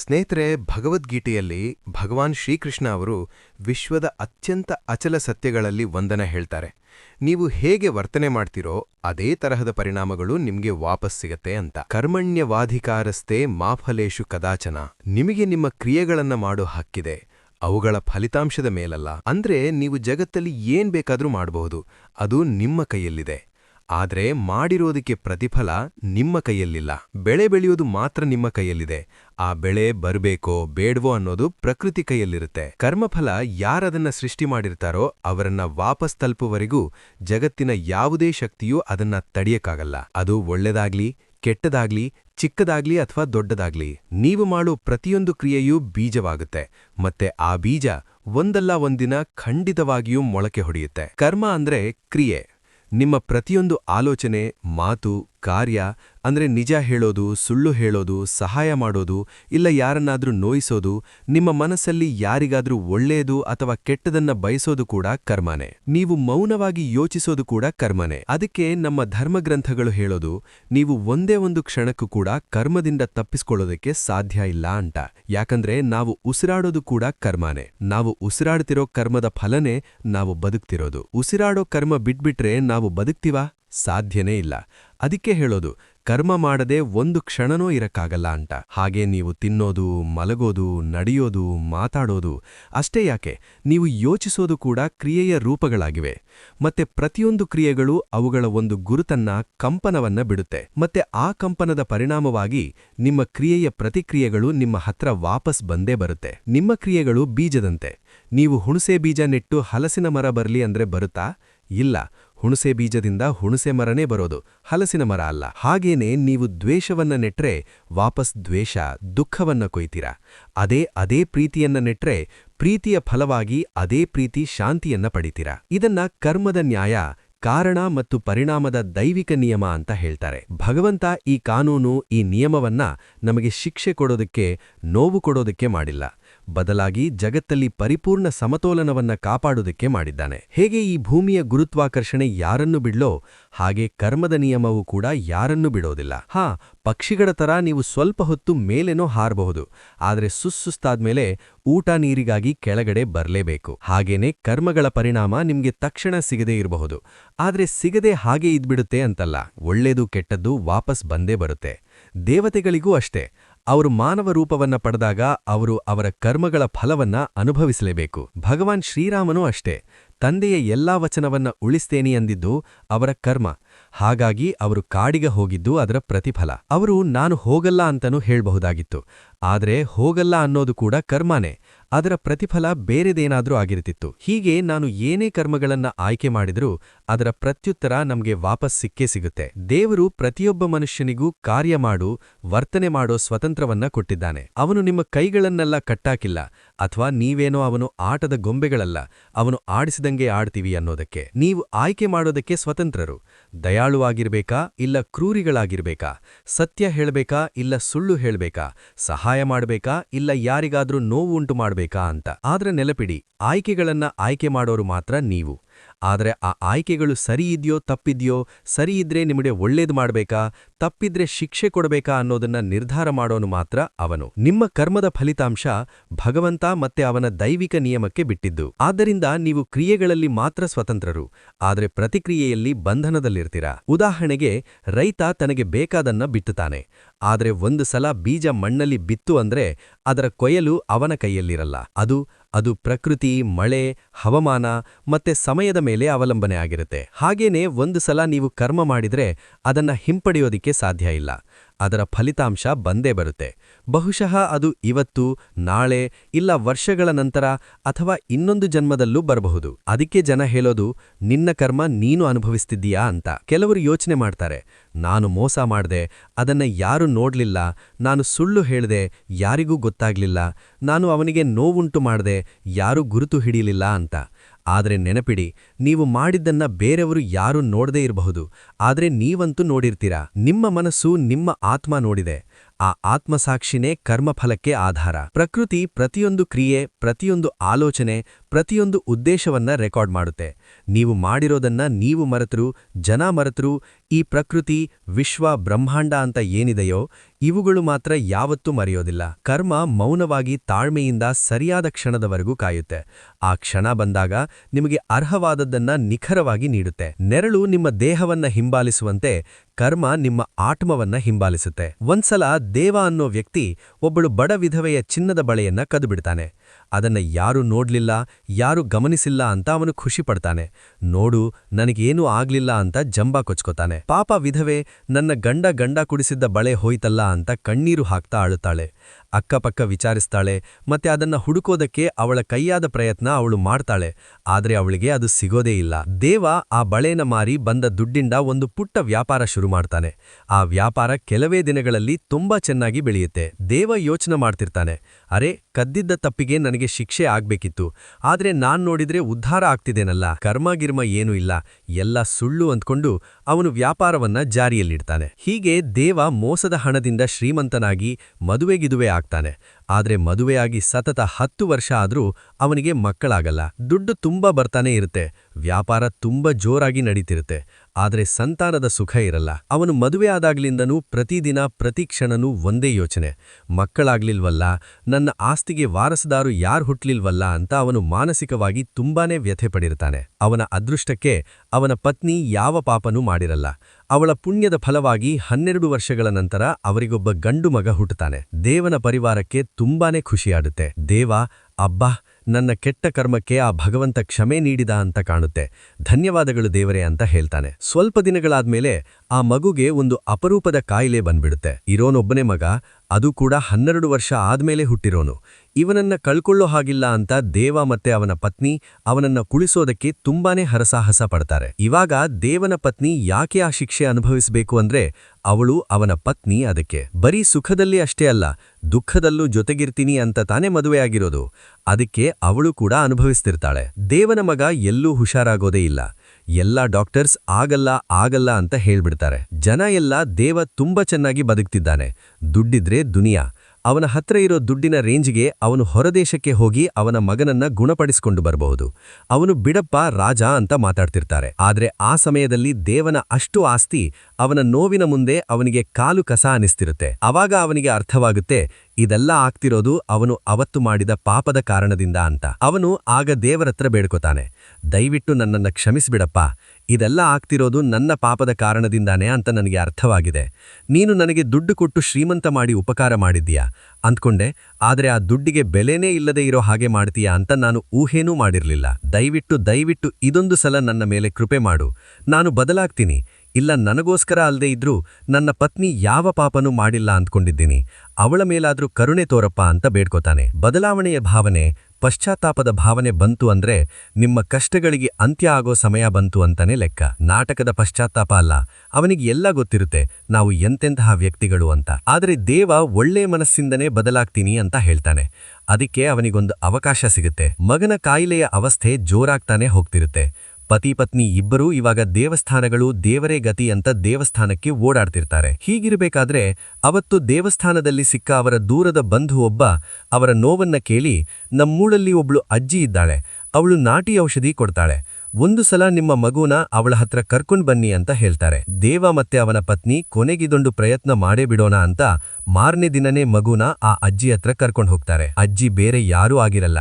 ಸ್ನೇಹಿತರೆ, ಭಗವದ್ಗೀತೆಯಲ್ಲಿ ಭಗವಾನ್ ಶ್ರೀಕೃಷ್ಣ ಅವರು ವಿಶ್ವದ ಅತ್ಯಂತ ಅಚಲ ಸತ್ಯಗಳಲ್ಲಿ ಒಂದನ ಹೇಳ್ತಾರೆ. ನೀವು ಹೇಗೆ ವರ್ತನೆ ಮಾಡ್ತೀರೋ ಅದೇ ತರಹದ ಪರಿಣಾಮಗಳು ನಿಮಗೆ ವಾಪಸ್ ಸಿಗತ್ತೆ ಅಂತ. ಕರ್ಮಣ್ಯವಾಧಿಕಾರಸ್ಥೆ ಮಾಫಲೇಶು ಕದಾಚನ. ನಿಮಗೆ ನಿಮ್ಮ ಕ್ರಿಯೆಗಳನ್ನ ಮಾಡೋ ಹಕ್ಕಿದೆ. ಅವುಗಳ ಫಲಿತಾಂಶದ ಮೇಲಲ್ಲ. ಅಂದ್ರೆ ನೀವು ಜಗತ್ತಲ್ಲಿ ಏನ್ ಬೇಕಾದ್ರೂ ಮಾಡಬಹುದು. ಅದು ನಿಮ್ಮ ಕೈಯಲ್ಲಿದೆ. ಆದ್ರೆ ಮಾಡಿರೋದಕ್ಕೆ ಪ್ರತಿಫಲ ನಿಮ್ಮ ಕೈಯಲ್ಲಿಲ್ಲ. ಬೆಳೆ ಬೆಳೆಯೋದು ಮಾತ್ರ ನಿಮ್ಮ ಕೈಯಲ್ಲಿದೆ. ಆ ಬೆಳೆ ಬರಬೇಕೋ ಬೇಡವೋ ಅನ್ನೋದು ಪ್ರಕೃತಿ ಕೈಯಲ್ಲಿರುತ್ತೆ. ಕರ್ಮಫಲ ಯಾರದನ್ನ ಸೃಷ್ಟಿ ಮಾಡಿರ್ತಾರೋ ಅವರನ್ನ ವಾಪಸ್ ತಲುಪುವವರೆಗೂ ಜಗತ್ತಿನ ಯಾವುದೇ ಶಕ್ತಿಯೂ ಅದನ್ನ ತಡೆಯಕ್ಕಾಗಲ್ಲ. ಅದು ಒಳ್ಳೆದಾಗ್ಲಿ, ಕೆಟ್ಟದಾಗ್ಲಿ, ಚಿಕ್ಕದಾಗ್ಲಿ ಅಥವಾ ದೊಡ್ಡದಾಗ್ಲಿ. ನೀವು ಮಾಡೋ ಪ್ರತಿಯೊಂದು ಕ್ರಿಯೆಯೂ ಬೀಜವಾಗುತ್ತೆ. ಮತ್ತೆ ಆ ಬೀಜ ಒಂದಲ್ಲ ಒಂದಿನ ಖಂಡಿತವಾಗಿಯೂ ಮೊಳಕೆ ಹೊಡೆಯುತ್ತೆ. ಕರ್ಮ ಅಂದ್ರೆ ಕ್ರಿಯೆ. ನಿಮ್ಮ ಪ್ರತಿಯೊಂದು ಆಲೋಚನೆ ಮಾತು ಕಾರ್ಯ ಅಂದ್ರೆ ನಿಜ ಹೇಳೋದು, ಸುಳ್ಳು ಹೇಳೋದು, ಸಹಾಯ ಮಾಡೋದು, ಇಲ್ಲ ಯಾರನ್ನಾದರೂ ನೋಯಿಸೋದು, ನಿಮ್ಮ ಮನಸ್ಸಲ್ಲಿ ಯಾರಿಗಾದರೂ ಒಳ್ಳೆಯದು ಅಥವಾ ಕೆಟ್ಟದನ್ನ ಬಯಸೋದು ಕೂಡ ಕರ್ಮನೆ. ನೀವು ಮೌನವಾಗಿ ಯೋಚಿಸೋದು ಕೂಡ ಕರ್ಮನೆ. ಅದಕ್ಕೆ ನಮ್ಮ ಧರ್ಮಗ್ರಂಥಗಳು ಹೇಳೋದು, ನೀವು ಒಂದೇ ಒಂದು ಕ್ಷಣಕ್ಕೂ ಕೂಡ ಕರ್ಮದಿಂದ ತಪ್ಪಿಸ್ಕೊಳ್ಳೋದಕ್ಕೆ ಸಾಧ್ಯ ಇಲ್ಲ ಅಂತ. ಯಾಕಂದ್ರೆ ನಾವು ಉಸಿರಾಡೋದು ಕೂಡ ಕರ್ಮನೆ. ನಾವು ಉಸಿರಾಡ್ತಿರೋ ಕರ್ಮದ ಫಲನೇ ನಾವು ಬದುಕ್ತಿರೋದು. ಉಸಿರಾಡೋ ಕರ್ಮ ಬಿಟ್ಬಿಟ್ರೆ ನಾವು ಬದುಕ್ತೀವಾ? ಸಾಧ್ಯನೇ ಇಲ್ಲ. ಅದಕ್ಕೆ ಹೇಳೋದು, ಕರ್ಮ ಮಾಡದೆ ಒಂದು ಕ್ಷಣನೂ ಇರಕ್ಕಾಗಲ್ಲ ಅಂತ. ಹಾಗೆ ನೀವು ತಿನ್ನೋದು, ಮಲಗೋದು, ನಡೆಯೋದು, ಮಾತಾಡೋದು, ಅಷ್ಟೇ ಯಾಕೆ? ನೀವು ಯೋಚಿಸೋದು ಕೂಡ ಕ್ರಿಯೆಯ ರೂಪಗಳಾಗಿವೆ. ಮತ್ತೆ ಪ್ರತಿಯೊಂದು ಕ್ರಿಯೆಗಳು ಅವುಗಳ ಒಂದು ಗುರುತನ್ನ, ಕಂಪನವನ್ನ ಬಿಡುತ್ತೆ. ಮತ್ತೆ ಆ ಕಂಪನದ ಪರಿಣಾಮವಾಗಿ ನಿಮ್ಮ ಕ್ರಿಯೆಯ ಪ್ರತಿಕ್ರಿಯೆಗಳು ನಿಮ್ಮ ಹತ್ರ ವಾಪಸ್ ಬಂದೇ ಬರುತ್ತೆ. ನಿಮ್ಮ ಕ್ರಿಯೆಗಳು ಬೀಜದಂತೆ. ನೀವು ಹುಣಸೆ ಬೀಜ ನೆಟ್ಟು ಹಲಸಿನ ಮರ ಬರಲಿ ಅಂದ್ರೆ ಬರುತ್ತಾ? ಇಲ್ಲ. ಹುಣಸೆ ಬೀಜದಿಂದ ಹುಣಸೆ ಮರನೇ ಬರೋದು, ಹಲಸಿನ ಮರ ಅಲ್ಲ. ಹಾಗೇನೆ ನೀವು ದ್ವೇಷವನ್ನ ನೆಟ್ರೆ ವಾಪಸ್ ದ್ವೇಷ, ದುಃಖವನ್ನ ಕೊಯ್ತೀರ? ಅದೇ ಅದೇ ಪ್ರೀತಿಯನ್ನ ನೆಟ್ರೆ ಪ್ರೀತಿಯ ಫಲವಾಗಿ ಅದೇ ಪ್ರೀತಿ ಶಾಂತಿಯನ್ನ ಪಡಿತೀರಾ? ಇದನ್ನ ಕರ್ಮದ ನ್ಯಾಯ, ಕಾರಣ ಮತ್ತು ಪರಿಣಾಮದ ದೈವಿಕ ನಿಯಮ ಅಂತ ಹೇಳ್ತಾರೆ. ಭಗವಂತ ಈ ಕಾನೂನು, ಈ ನಿಯಮವನ್ನ ನಮಗೆ ಶಿಕ್ಷೆ ಕೊಡೋದಕ್ಕೆ, ನೋವು ಕೊಡೋದಕ್ಕೆ ಮಾಡಿಲ್ಲ. ಬದಲಾಗಿ ಜಗತ್ತಲ್ಲಿ ಪರಿಪೂರ್ಣ ಸಮತೋಲನವನ್ನ ಕಾಪಾಡುವುದಕ್ಕೆ ಮಾಡಿದ್ದಾನೆ. ಹೇಗೆ ಈ ಭೂಮಿಯ ಗುರುತ್ವಾಕರ್ಷಣೆ ಯಾರನ್ನು ಬಿಡ್ಲೋ ಹಾಗೆ ಕರ್ಮದ ನಿಯಮವೂ ಕೂಡ ಯಾರನ್ನು ಬಿಡೋದಿಲ್ಲ. ಹಾ, ಪಕ್ಷಿಗಳ ತರ ನೀವು ಸ್ವಲ್ಪ ಹೊತ್ತು ಮೇಲೇನೋ ಹಾರಬಹುದು, ಆದರೆ ಸುಸ್ಸುಸ್ತಾದ್ಮೇಲೆ ಊಟ ನೀರಿಗಾಗಿ ಕೆಳಗಡೆ ಬರಲೇಬೇಕು. ಹಾಗೇನೆ ಕರ್ಮಗಳ ಪರಿಣಾಮ ನಿಮ್ಗೆ ತಕ್ಷಣ ಸಿಗದೇ ಇರಬಹುದು, ಆದರೆ ಸಿಗದೆ ಹಾಗೆ ಇದ್ಬಿಡುತ್ತೆ ಅಂತಲ್ಲ. ಒಳ್ಳೇದು ಕೆಟ್ಟದ್ದು ವಾಪಸ್ ಬಂದೇ ಬರುತ್ತೆ. ದೇವತೆಗಳಿಗೂ ಅಷ್ಟೇ. ಅವರು ಮಾನವ ರೂಪವನ್ನ ಪಡೆದಾಗ ಅವರು ಅವರ ಕರ್ಮಗಳ ಫಲವನ್ನ ಅನುಭವಿಸಲೇಬೇಕು. ಭಗವಾನ್ ಶ್ರೀರಾಮನೂ ಅಷ್ಟೇ. ತಂದೆಯ ಎಲ್ಲಾ ವಚನವನ್ನ ಉಳಿಸ್ತೇನೆ ಅಂದಿದ್ದು ಅವರ ಕರ್ಮ. ಹಾಗಾಗಿ ಅವರು ಕಾಡಿಗೆ ಹೋಗಿದ್ದು ಅದರ ಪ್ರತಿಫಲ. ಅವರು ನಾನು ಹೋಗಲ್ಲ ಅಂತನೂ ಹೇಳ್ಬಹುದಾಗಿತ್ತು. ಆದ್ರೆ ಹೋಗಲ್ಲ ಅನ್ನೋದು ಕೂಡ ಕರ್ಮನೇ. ಅದರ ಪ್ರತಿಫಲ ಬೇರೆದೇನಾದ್ರೂ ಆಗಿರ್ತಿತ್ತು. ಹೀಗೆ ನಾನು ಏನೇ ಕರ್ಮಗಳನ್ನ ಆಯ್ಕೆ ಮಾಡಿದರೂ ಅದರ ಪ್ರತ್ಯುತ್ತರ ನಮಗೆ ವಾಪಸ್ ಸಿಕ್ಕೇ ಸಿಗುತ್ತೆ. ದೇವರು ಪ್ರತಿಯೊಬ್ಬ ಮನುಷ್ಯನಿಗೂ ಕಾರ್ಯ ಮಾಡು, ವರ್ತನೆ ಮಾಡೋ ಸ್ವತಂತ್ರವನ್ನ ಕೊಟ್ಟಿದ್ದಾನೆ. ಅವನು ನಿಮ್ಮ ಕೈಗಳನ್ನೆಲ್ಲ ಕಟ್ಟಾಕಿಲ್ಲ, ಅಥವಾ ನೀವೇನೋ ಅವನು ಆಟದ ಗೊಂಬೆಗಳಲ್ಲ, ಅವನು ಆಡಿಸಿದಂಗೆ ಆಡ್ತೀವಿ ಅನ್ನೋದಕ್ಕೆ. ನೀವು ಆಯ್ಕೆ ಮಾಡೋದಕ್ಕೆ ಸ್ವತಂತ್ರರು. ದಯಾಳುವಾಗಿರ್ಬೇಕಾ ಇಲ್ಲ ಕ್ರೂರಿಗಳಾಗಿರ್ಬೇಕಾ? ಸತ್ಯ ಹೇಳ್ಬೇಕಾ, ಇಲ್ಲ ಸುಳ್ಳು ಹೇಳ್ಬೇಕಾ? ಸಹಾಯ ಮಾಡ್ಬೇಕಾ ಇಲ್ಲ ಯಾರಿಗಾದ್ರೂ ನೋವು ಉಂಟು ಮಾಡ್ಬೇಕಾ ಅಂತ. ಆದ್ರೆ ನೆಲಪಿಡಿ ಆಯ್ಕೆಗಳನ್ನ ಆಯ್ಕೆ ಮಾಡೋರು ಮಾತ್ರ ನೀವು. ಆದರೆ ಆ ಆಯ್ಕೆಗಳು ಸರಿ ಇದೆಯೋ, ತಪ್ಪಿದ್ಯೋ, ಸರಿ ಇದ್ರೆ ನಿಮಗೆ ಒಳ್ಳೇದು ಮಾಡಬೇಕಾ, ತಪ್ಪಿದ್ರೆ ಶಿಕ್ಷೆ ಕೊಡಬೇಕಾ ಅನ್ನೋದನ್ನ ನಿರ್ಧಾರ ಮಾಡೋನು ಮಾತ್ರ ಅವನು. ನಿಮ್ಮ ಕರ್ಮದ ಫಲಿತಾಂಶ ಭಗವಂತ ಮತ್ತೆ ಅವನ ದೈವಿಕ ನಿಯಮಕ್ಕೆ ಬಿಟ್ಟಿದ್ದು. ಆದ್ದರಿಂದ ನೀವು ಕ್ರಿಯೆಗಳಲ್ಲಿ ಮಾತ್ರ ಸ್ವತಂತ್ರರು, ಆದರೆ ಪ್ರತಿಕ್ರಿಯೆಯಲ್ಲಿ ಬಂಧನದಲ್ಲಿರ್ತೀರಾ? ಉದಾಹರಣೆಗೆ, ರೈತ ತನಗೆ ಬೇಕಾದನ್ನ ಬಿತ್ತುತ್ತಾನೆ. ಆದರೆ ಒಂದು ಸಲ ಬೀಜ ಮಣ್ಣಲ್ಲಿ ಬಿತ್ತು ಅಂದ್ರೆ ಅದರ ಕೊಯಲು ಅವನ ಕೈಯಲ್ಲಿರಲ್ಲ. ಅದು ಅದು ಪ್ರಕೃತಿ, ಮಳೆ, ಹವಾಮಾನ ಮತ್ತೆ ಸಮಯದ ಮೇಲೆ ಅವಲಂಬನೆ ಆಗಿರುತ್ತೆ ಹಾಗೇನೆ ಒಂದು ಸಲ ನೀವು ಕರ್ಮ ಮಾಡಿದ್ರೆ ಅದನ್ನ ಹಿಂಪಡೆಯೋದಿಕ್ಕೆ ಸಾಧ್ಯ ಇಲ್ಲ. ಅದರ ಫಲಿತಾಂಶ ಬಂದೇ ಬರುತ್ತೆ. ಬಹುಶಃ ಅದು ಇವತ್ತು, ನಾಳೆ, ಇಲ್ಲ ವರ್ಷಗಳ ನಂತರ ಅಥವಾ ಇನ್ನೊಂದು ಜನ್ಮದಲ್ಲೂ ಬರಬಹುದು. ಅದಕ್ಕೆ ಜನ ಹೇಳೋದು, ನಿನ್ನ ಕರ್ಮ ನೀನು ಅನುಭವಿಸ್ತಿದ್ದೀಯಾ ಅಂತ. ಕೆಲವರು ಯೋಚನೆ ಮಾಡ್ತಾರೆ, ನಾನು ಮೋಸ ಮಾಡಿದೆ, ಅದನ್ನ ಯಾರು ನೋಡ್ಲಿಲ್ಲ, ನಾನು ಸುಳ್ಳು ಹೇಳಿದೆ, ಯಾರಿಗೂ ಗೊತ್ತಾಗ್ಲಿಲ್ಲ, ನಾನು ಅವನಿಗೆ ನೋವುಂಟು ಮಾಡಿದೆ, ಯಾರೂ ಗುರುತು ಹಿಡಿಯಲಿಲ್ಲ ಅಂತ. ಆದರೆ ನೆನಪಿಡಿ, ನೀವು ಮಾಡಿದ್ದನ್ನ ಬೇರೆಯವರು ಯಾರೂ ನೋಡದೇ ಇರಬಹುದು. ಆದರೆ ನೀವಂತೂ ನೋಡಿರ್ತೀರಾ? ನಿಮ್ಮ ಮನಸ್ಸು ನಿಮ್ಮ ಆತ್ಮ ನೋಡಿದೆ. ಆ ಆತ್ಮಸಾಕ್ಷಿನೇ ಕರ್ಮಫಲಕ್ಕೆ ಆಧಾರ. ಪ್ರಕೃತಿ ಪ್ರತಿಯೊಂದು ಕ್ರಿಯೆ, ಪ್ರತಿಯೊಂದು ಆಲೋಚನೆ, ಪ್ರತಿಯೊಂದು ಉದ್ದೇಶವನ್ನ ರೆಕಾರ್ಡ್ ಮಾಡುತ್ತೆ. ನೀವು ಮಾಡಿರೋದನ್ನ ನೀವು ಮರೆತರು, ಜನ ಮರೆತರು, ಈ ಪ್ರಕೃತಿ, ವಿಶ್ವ, ಬ್ರಹ್ಮಾಂಡ ಅಂತ ಏನಿದೆಯೋ, ಇವುಗಳು ಮಾತ್ರ ಯಾವತ್ತೂ ಮರೆಯೋದಿಲ್ಲ. ಕರ್ಮ ಮೌನವಾಗಿ ತಾಳ್ಮೆಯಿಂದ ಸರಿಯಾದ ಕ್ಷಣದವರೆಗೂ ಕಾಯುತ್ತೆ. ಆ ಕ್ಷಣ ಬಂದಾಗ ನಿಮಗೆ ಅರ್ಹವಾದದ್ದನ್ನ ನಿಖರವಾಗಿ ನೀಡುತ್ತೆ. ನೆರಳು ನಿಮ್ಮ ದೇಹವನ್ನ ಹಿಂಬಾಲಿಸುವಂತೆ ಕರ್ಮ ನಿಮ್ಮ ಆತ್ಮವನ್ನ ಹಿಂಬಾಲಿಸುತ್ತೆ. ಒಂದ್ಸಲ ದೇವ ಅನ್ನೋ ವ್ಯಕ್ತಿ ಒಬ್ಬಳು ಬಡ ವಿಧವೆಯ ಚಿನ್ನದ ಬಳೆಯನ್ನ ಕದುಬಿಡ್ತಾನೆ. ಅದನ್ನ ಯಾರು ನೋಡ್ಲಿಲ್ಲ, ಯಾರು ಗಮನಿಸಿಲ್ಲ ಅಂತ ಅವನು ಖುಷಿ ಪಡ್ತಾನೆ. ನೋಡು, ನನಗೇನೂ ಆಗ್ಲಿಲ್ಲ ಅಂತ ಜಂಬ ಕೊಚ್ಕೋತಾನೆ. ಪಾಪ ವಿಧವೆ, ನನ್ನ ಗಂಡ ಗಂಡ ಕುಡಿಸಿದ್ದ ಬಳೆ ಹೋಯ್ತಲ್ಲ ಅಂತ ಕಣ್ಣೀರು ಹಾಕ್ತಾ ಅಳುತ್ತಾಳೆ. ಅಕ್ಕಪಕ್ಕ ವಿಚಾರಿಸ್ತಾಳೆ ಮತ್ತೆ ಅದನ್ನ ಹುಡುಕೋದಕ್ಕೆ ಅವಳ ಕೈಯಾದ ಪ್ರಯತ್ನ ಅವಳು ಮಾಡ್ತಾಳೆ. ಆದ್ರೆ ಅವಳಿಗೆ ಅದು ಸಿಗೋದೇ ಇಲ್ಲ. ದೇವ ಆ ಬಳೆನ ಮಾರಿ ಬಂದ ದುಡ್ಡಿಂದ ಒಂದು ಪುಟ್ಟ ವ್ಯಾಪಾರ ಶುರು ಮಾಡ್ತಾನೆ. ಆ ವ್ಯಾಪಾರ ಕೆಲವೇ ದಿನಗಳಲ್ಲಿ ತುಂಬಾ ಚೆನ್ನಾಗಿ ಬೆಳೆಯುತ್ತೆ. ದೇವ ಯೋಚನೆ ಮಾಡ್ತಿರ್ತಾನೆ. ಅರೆ, ಕದ್ದಿದ್ದ ತಪ್ಪಿಗೆ ನನಗೆ ಶಿಕ್ಷೆ ಆಗ್ಬೇಕಿತ್ತು. ಆದ್ರೆ ನಾನ್ ನೋಡಿದ್ರೆ ಉದ್ಧಾರ ಆಗ್ತಿದೇನಲ್ಲ. ಕರ್ಮಗಿರ್ಮ ಏನೂ ಇಲ್ಲ. ಎಲ್ಲ ಸುಳ್ಳು ಅಂದ್ಕೊಂಡು ಅವನು ವ್ಯಾಪಾರವನ್ನ ಜಾರಿಯಲ್ಲಿಡ್ತಾನೆ. ಹೀಗೆ ದೇವ ಮೋಸದ ಹಣದಿಂದ ಶ್ರೀಮಂತನಾಗಿ ಮದುವೆಗಿದುವೆ ಆಗ್ತಾನೆ. ಆದ್ರೆ ಮದುವೆಯಾಗಿ ಸತತ ಹತ್ತು ವರ್ಷ ಆದ್ರೂ ಅವನಿಗೆ ಮಕ್ಕಳಾಗಲ್ಲ. ದುಡ್ಡು ತುಂಬಾ ಬರ್ತಾನೆ ಇರುತ್ತೆ. ವ್ಯಾಪಾರ ತುಂಬಾ ಜೋರಾಗಿ ನಡೀತಿರುತ್ತೆ. ಆದ್ರೆ ಸಂತಾನದ ಸುಖ ಇರಲ್ಲ. ಅವನು ಮದುವೆ ಆದಾಗ್ಲಿಂದನೂ ಪ್ರತಿದಿನ ಪ್ರತಿ ಕ್ಷಣನೂ ಒಂದೇ ಯೋಚನೆ. ಮಕ್ಕಳಾಗ್ಲಿಲ್ವಲ್ಲ, ನನ್ನ ಆಸ್ತಿಗೆ ವಾರಸದಾರು ಯಾರು ಹುಟ್ಲಿಲ್ವಲ್ಲ ಅಂತ ಅವನು ಮಾನಸಿಕವಾಗಿ ತುಂಬಾನೇ ವ್ಯಥೆ ಪಡಿರ್ತಾನೆ. ಅವನ ಅದೃಷ್ಟಕ್ಕೆ ಅವನ ಪತ್ನಿ ಯಾವ ಪಾಪನೂ ಮಾಡಿರಲ್ಲ. ಅವಳ ಪುಣ್ಯದ ಫಲವಾಗಿ ಹನ್ನೆರಡು ವರ್ಷಗಳ ನಂತರ ಅವರಿಗೊಬ್ಬ ಗಂಡು ಮಗ ಹುಟ್ಟುತ್ತಾನೆ ದೇವನ ಪರಿವಾರಕ್ಕೆ ತುಂಬಾನೇ ಖುಷಿಯಾಡುತ್ತೆ. ದೇವ, ಅಬ್ಬಾ ನನ್ನ ಕೆಟ್ಟ ಕರ್ಮಕ್ಕೆ ಆ ಭಗವಂತ ಕ್ಷಮೆ ನೀಡಿದ ಅಂತ ಕಾಣುತ್ತೆ. ಧನ್ಯವಾದಗಳು ದೇವರೇ ಅಂತ ಹೇಳ್ತಾನೆ. ಸ್ವಲ್ಪ ದಿನಗಳಾದ್ಮೇಲೆ ಆ ಮಗುಗೆ ಒಂದು ಅಪರೂಪದ ಕಾಯಿಲೆ ಬಂದ್ಬಿಡುತ್ತೆ. ಇರೋನೊಬ್ಬನೇ ಮಗ, ಅದು ಕೂಡ ಹನ್ನೆರಡು ವರ್ಷ ಆದ್ಮೇಲೆ ಹುಟ್ಟಿರೋನು. ಇವನನ್ನ ಕಳ್ಕೊಳ್ಳೋ ಹಾಗಿಲ್ಲ ಅಂತ ದೇವ ಮತ್ತೆ ಅವನ ಪತ್ನಿ ಅವನನ್ನ ಕುಳಿಸೋದಕ್ಕೆ ತುಂಬಾನೇ ಹರಸಾಹಸ ಪಡ್ತಾರೆ. ಇವಾಗ ದೇವನ ಪತ್ನಿ ಯಾಕೆ ಆ ಶಿಕ್ಷೆ ಅನುಭವಿಸಬೇಕು ಅಂದ್ರೆ ಅವಳು ಅವನ ಪತ್ನಿ ಅದಕ್ಕೆ. ಬರೀ ಸುಖದಲ್ಲಿ ಅಷ್ಟೇ ಅಲ್ಲ, ದುಃಖದಲ್ಲೂ ಜೊತೆಗಿರ್ತೀನಿ ಅಂತ ತಾನೇ ಮದುವೆಯಾಗಿರೋದು. ಅದಕ್ಕೆ ಅವಳು ಕೂಡ ಅನುಭವಿಸ್ತಿರ್ತಾಳೆ. ದೇವನ ಮಗ ಎಲ್ಲೂ ಹುಷಾರಾಗೋದೇ ಇಲ್ಲ. ಎಲ್ಲಾ ಡಾಕ್ಟರ್ಸ್ ಆಗಲ್ಲ ಆಗಲ್ಲ ಅಂತ ಹೇಳ್ಬಿಡ್ತಾರೆ. ಜನ ಎಲ್ಲ ದೇವ ತುಂಬಾ ಚೆನ್ನಾಗಿ ಬದುಕ್ತಿದ್ದಾನೆ. ದುಡ್ಡಿದ್ರೆ ದುನಿಯಾ. ಅವನ ಹತ್ರ ಇರೋ ದುಡ್ಡಿನ ರೇಂಜ್ಗೆ ಅವನು ಹೊರದೇಶಕ್ಕೆ ಹೋಗಿ ಅವನ ಮಗನನ್ನ ಗುಣಪಡಿಸಿಕೊಂಡು ಬರಬಹುದು. ಅವನು ಬಿಡಪ್ಪ, ರಾಜ ಅಂತ ಮಾತಾಡ್ತಿರ್ತಾರೆ. ಆದ್ರೆ ಆ ಸಮಯದಲ್ಲಿ ದೇವನ ಅಷ್ಟು ಆಸ್ತಿ ಅವನ ನೋವಿನ ಮುಂದೆ ಅವನಿಗೆ ಕಾಲು ಕಸ ಅನಿಸ್ತಿರುತ್ತೆ. ಅವಾಗ ಅವನಿಗೆ ಅರ್ಥವಾಗುತ್ತೆ, ಇದೆಲ್ಲ ಆಗ್ತಿರೋದು ಅವನು ಅವತ್ತು ಮಾಡಿದ ಪಾಪದ ಕಾರಣದಿಂದ ಅಂತ. ಅವನು ಆಗ ದೇವರತ್ರ ಬೇಡ್ಕೋತಾನೆ. ದಯವಿಟ್ಟು ನನ್ನನ್ನ ಕ್ಷಮಿಸ್ಬಿಡಪ್ಪ ಇದೆಲ್ಲ ಆಗ್ತಿರೋದು ನನ್ನ ಪಾಪದ ಕಾರಣದಿಂದಾನೇ ಅಂತ ನನಗೆ ಅರ್ಥವಾಗಿದೆ. ನೀನು ನನಗೆ ದುಡ್ಡು ಕೊಟ್ಟು ಶ್ರೀಮಂತ ಮಾಡಿ ಉಪಕಾರ ಮಾಡಿದ್ದೀಯಾ? ಅಂದ್ಕೊಂಡೆ, ಆದ್ರೆ ಆ ದುಡ್ಡಿಗೆ ಬೆಲೆನೇ ಇಲ್ಲದೆ ಇರೋ ಹಾಗೆ ಮಾಡ್ತೀಯಾ ಅಂತ ನಾನು ಊಹೇನೂ ಮಾಡಿರಲಿಲ್ಲ. ದಯವಿಟ್ಟು ದಯವಿಟ್ಟು ಇದೊಂದು ಸಲ ನನ್ನ ಮೇಲೆ ಕೃಪೆ ಮಾಡು. ನಾನು ಬದಲಾಗ್ತೀನಿ. ಇಲ್ಲ ನನಗೋಸ್ಕರ ಅಲ್ದೇ ಇದ್ರೂ ನನ್ನ ಪತ್ನಿ ಯಾವ ಪಾಪನೂ ಮಾಡಿಲ್ಲ ಅಂದ್ಕೊಂಡಿದ್ದೀನಿ. ಅವಳ ಮೇಲಾದ್ರೂ ಕರುಣೆ ತೋರಪ್ಪ ಅಂತ ಬೇಡ್ಕೋತಾನೆ. ಬದಲಾವಣೆಯ ಭಾವನೆ, ಪಶ್ಚಾತ್ತಾಪದ ಭಾವನೆ ಬಂತು ಅಂದ್ರೆ ನಿಮ್ಮ ಕಷ್ಟಗಳಿಗೆ ಅಂತ್ಯ ಆಗೋ ಸಮಯ ಬಂತು ಅಂತಾನೆ ಲೆಕ್ಕ. ನಾಟಕದ ಪಶ್ಚಾತ್ತಾಪ ಅಲ್ಲ. ಅವನಿಗೆ ಎಲ್ಲ ಗೊತ್ತಿರುತ್ತೆ, ನಾವು ಎಂತೆಂತಹ ವ್ಯಕ್ತಿಗಳು ಅಂತ. ಆದ್ರೆ ದೇವ ಒಳ್ಳೆ ಮನಸ್ಸಿಂದನೇ ಬದಲಾಗ್ತೀನಿ ಅಂತ ಹೇಳ್ತಾನೆ. ಅದಕ್ಕೆ ಅವನಿಗೊಂದು ಅವಕಾಶ ಸಿಗುತ್ತೆ. ಮಗನ ಕಾಯಿಲೆಯ ಅವಸ್ಥೆ ಜೋರಾಗ್ತಾನೆ ಹೋಗ್ತಿರುತ್ತೆ. ಪತಿ ಪತ್ನಿ ಇಬ್ಬರೂ ಇವಾಗ ದೇವಸ್ಥಾನಗಳು ದೇವರೇ ಗತಿ ಅಂತ ದೇವಸ್ಥಾನಕ್ಕೆ ಓಡಾಡ್ತಿರ್ತಾರೆ. ಹೀಗಿರಬೇಕಾದ್ರೆ ಅವತ್ತು ದೇವಸ್ಥಾನದಲ್ಲಿ ಸಿಕ್ಕ ಅವರ ದೂರದ ಬಂಧು ಒಬ್ಬ ಅವರ ನೋವನ್ನ ಕೇಳಿ ನಮ್ಮೂಳಲ್ಲಿ ಒಬ್ಳು ಅಜ್ಜಿ ಇದ್ದಾಳೆ. ಅವಳು ನಾಟಿ ಔಷಧಿ ಕೊಡ್ತಾಳೆ. ಒಂದು ಸಲ ನಿಮ್ಮ ಮಗುನ ಅವಳ ಹತ್ರ ಕರ್ಕೊಂಡ್ ಬನ್ನಿ ಅಂತ ಹೇಳ್ತಾರೆ. ದೇವ ಮತ್ತೆ ಅವನ ಪತ್ನಿ ಕೊನೆಗಿದೊಂದು ಪ್ರಯತ್ನ ಮಾಡೇ ಬಿಡೋಣ ಅಂತ ಮಾರನೇ ದಿನನೇ ಮಗುನ ಆ ಅಜ್ಜಿ ಹತ್ರ ಕರ್ಕೊಂಡು ಹೋಗ್ತಾರೆ. ಅಜ್ಜಿ ಬೇರೆ ಯಾರೂ ಆಗಿರಲ್ಲ.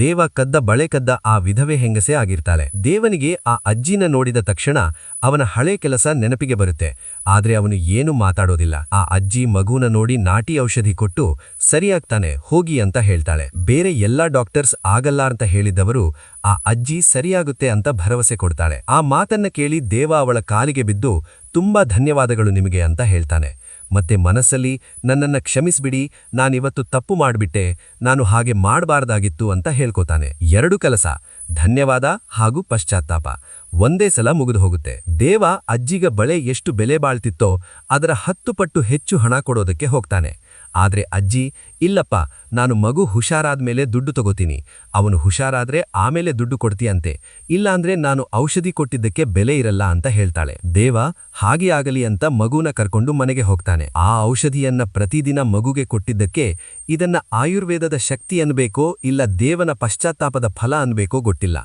ದೇವ ಕದ್ದ ಬಳೆ ಕದ್ದ ಆ ವಿಧವೆ ಹೆಂಗಸೆ ಆಗಿರ್ತಾಳೆ. ದೇವನಿಗೆ ಆ ಅಜ್ಜಿನ ನೋಡಿದ ತಕ್ಷಣ ಅವನ ಹಳೆ ಕೆಲಸ ನೆನಪಿಗೆ ಬರುತ್ತೆ. ಆದ್ರೆ ಅವನು ಏನು ಮಾತಾಡೋದಿಲ್ಲ. ಆ ಅಜ್ಜಿ ಮಗುನ ನೋಡಿ ನಾಟಿ ಔಷಧಿ ಕೊಟ್ಟು ಸರಿಯಾಗ್ತಾನೆ, ಹೋಗಿ ಅಂತ ಹೇಳ್ತಾಳೆ. ಬೇರೆ ಎಲ್ಲಾ ಡಾಕ್ಟರ್ಸ್ ಆಗಲ್ಲ ಅಂತ ಹೇಳಿದವರು ಆ ಅಜ್ಜಿ ಸರಿಯಾಗುತ್ತೆ ಅಂತ ಭರವಸೆ ಕೊಡ್ತಾಳೆ. ಆ ಮಾತನ್ನ ಕೇಳಿ ದೇವ ಅವಳ ಕಾಲಿಗೆ ಬಿದ್ದು, ತುಂಬಾ ಧನ್ಯವಾದಗಳು ನಿಮಗೆ ಅಂತ ಹೇಳ್ತಾನೆ. ಮತ್ತೆ ಮನಸ್ಸಲ್ಲಿ ನನ್ನನ್ನ ಕ್ಷಮಿಸ್ಬಿಡಿ, ನಾನಿವತ್ತು ತಪ್ಪು ಮಾಡ್ಬಿಟ್ಟೆ, ನಾನು ಹಾಗೆ ಮಾಡಬಾರ್ದಾಗಿತ್ತು ಅಂತ ಹೇಳ್ಕೊತಾನೆ. ಎರಡು ಕೆಲಸ, ಧನ್ಯವಾದ ಹಾಗೂ ಪಶ್ಚಾತ್ತಾಪ. ಒಂದೇ ಸಲ ಮುಗಿದು ಹೋಗುತ್ತೆ. ದೇವ ಅಜ್ಜಿಗ ಬಳೆ ಎಷ್ಟು ಬೆಲೆ ಬಾಳ್ತಿತ್ತೋ, ಅದರ ಹತ್ತು ಪಟ್ಟು ಹೆಚ್ಚು ಹಣ ಕೊಡೋದಕ್ಕೆ ಹೋಗ್ತಾನೆ. ಆದ್ರೆ ಅಜ್ಜಿ, ಇಲ್ಲಪ್ಪ, ನಾನು ಮಗು ಹುಷಾರಾದ್ಮೇಲೆ ದುಡ್ಡು ತಗೋತೀನಿ. ಅವನು ಹುಷಾರಾದ್ರೆ ಆಮೇಲೆ ದುಡ್ಡು ಕೊಡ್ತೀಯಂತೆ. ಇಲ್ಲಾಂದ್ರೆ ನಾನು ಔಷಧಿ ಕೊಟ್ಟಿದ್ದಕ್ಕೆ ಬೆಲೆ ಇರಲ್ಲ ಅಂತ ಹೇಳ್ತಾಳೆ. ದೇವ, ಹಾಗೆ ಆಗಲಿ ಅಂತ ಮಗುನ ಕರ್ಕೊಂಡು ಮನೆಗೆ ಹೋಗ್ತಾನೆ. ಆ ಔಷಧಿಯನ್ನ ಪ್ರತಿದಿನ ಮಗುಗೆ ಕೊಟ್ಟಿದ್ದಕ್ಕೆ ಇದನ್ನ ಆಯುರ್ವೇದದ ಶಕ್ತಿ ಅನ್ಬೇಕೋ, ಇಲ್ಲ ದೇವನ ಪಶ್ಚಾತ್ತಾಪದ ಫಲ ಅನ್ಬೇಕೋ ಗೊತ್ತಿಲ್ಲ.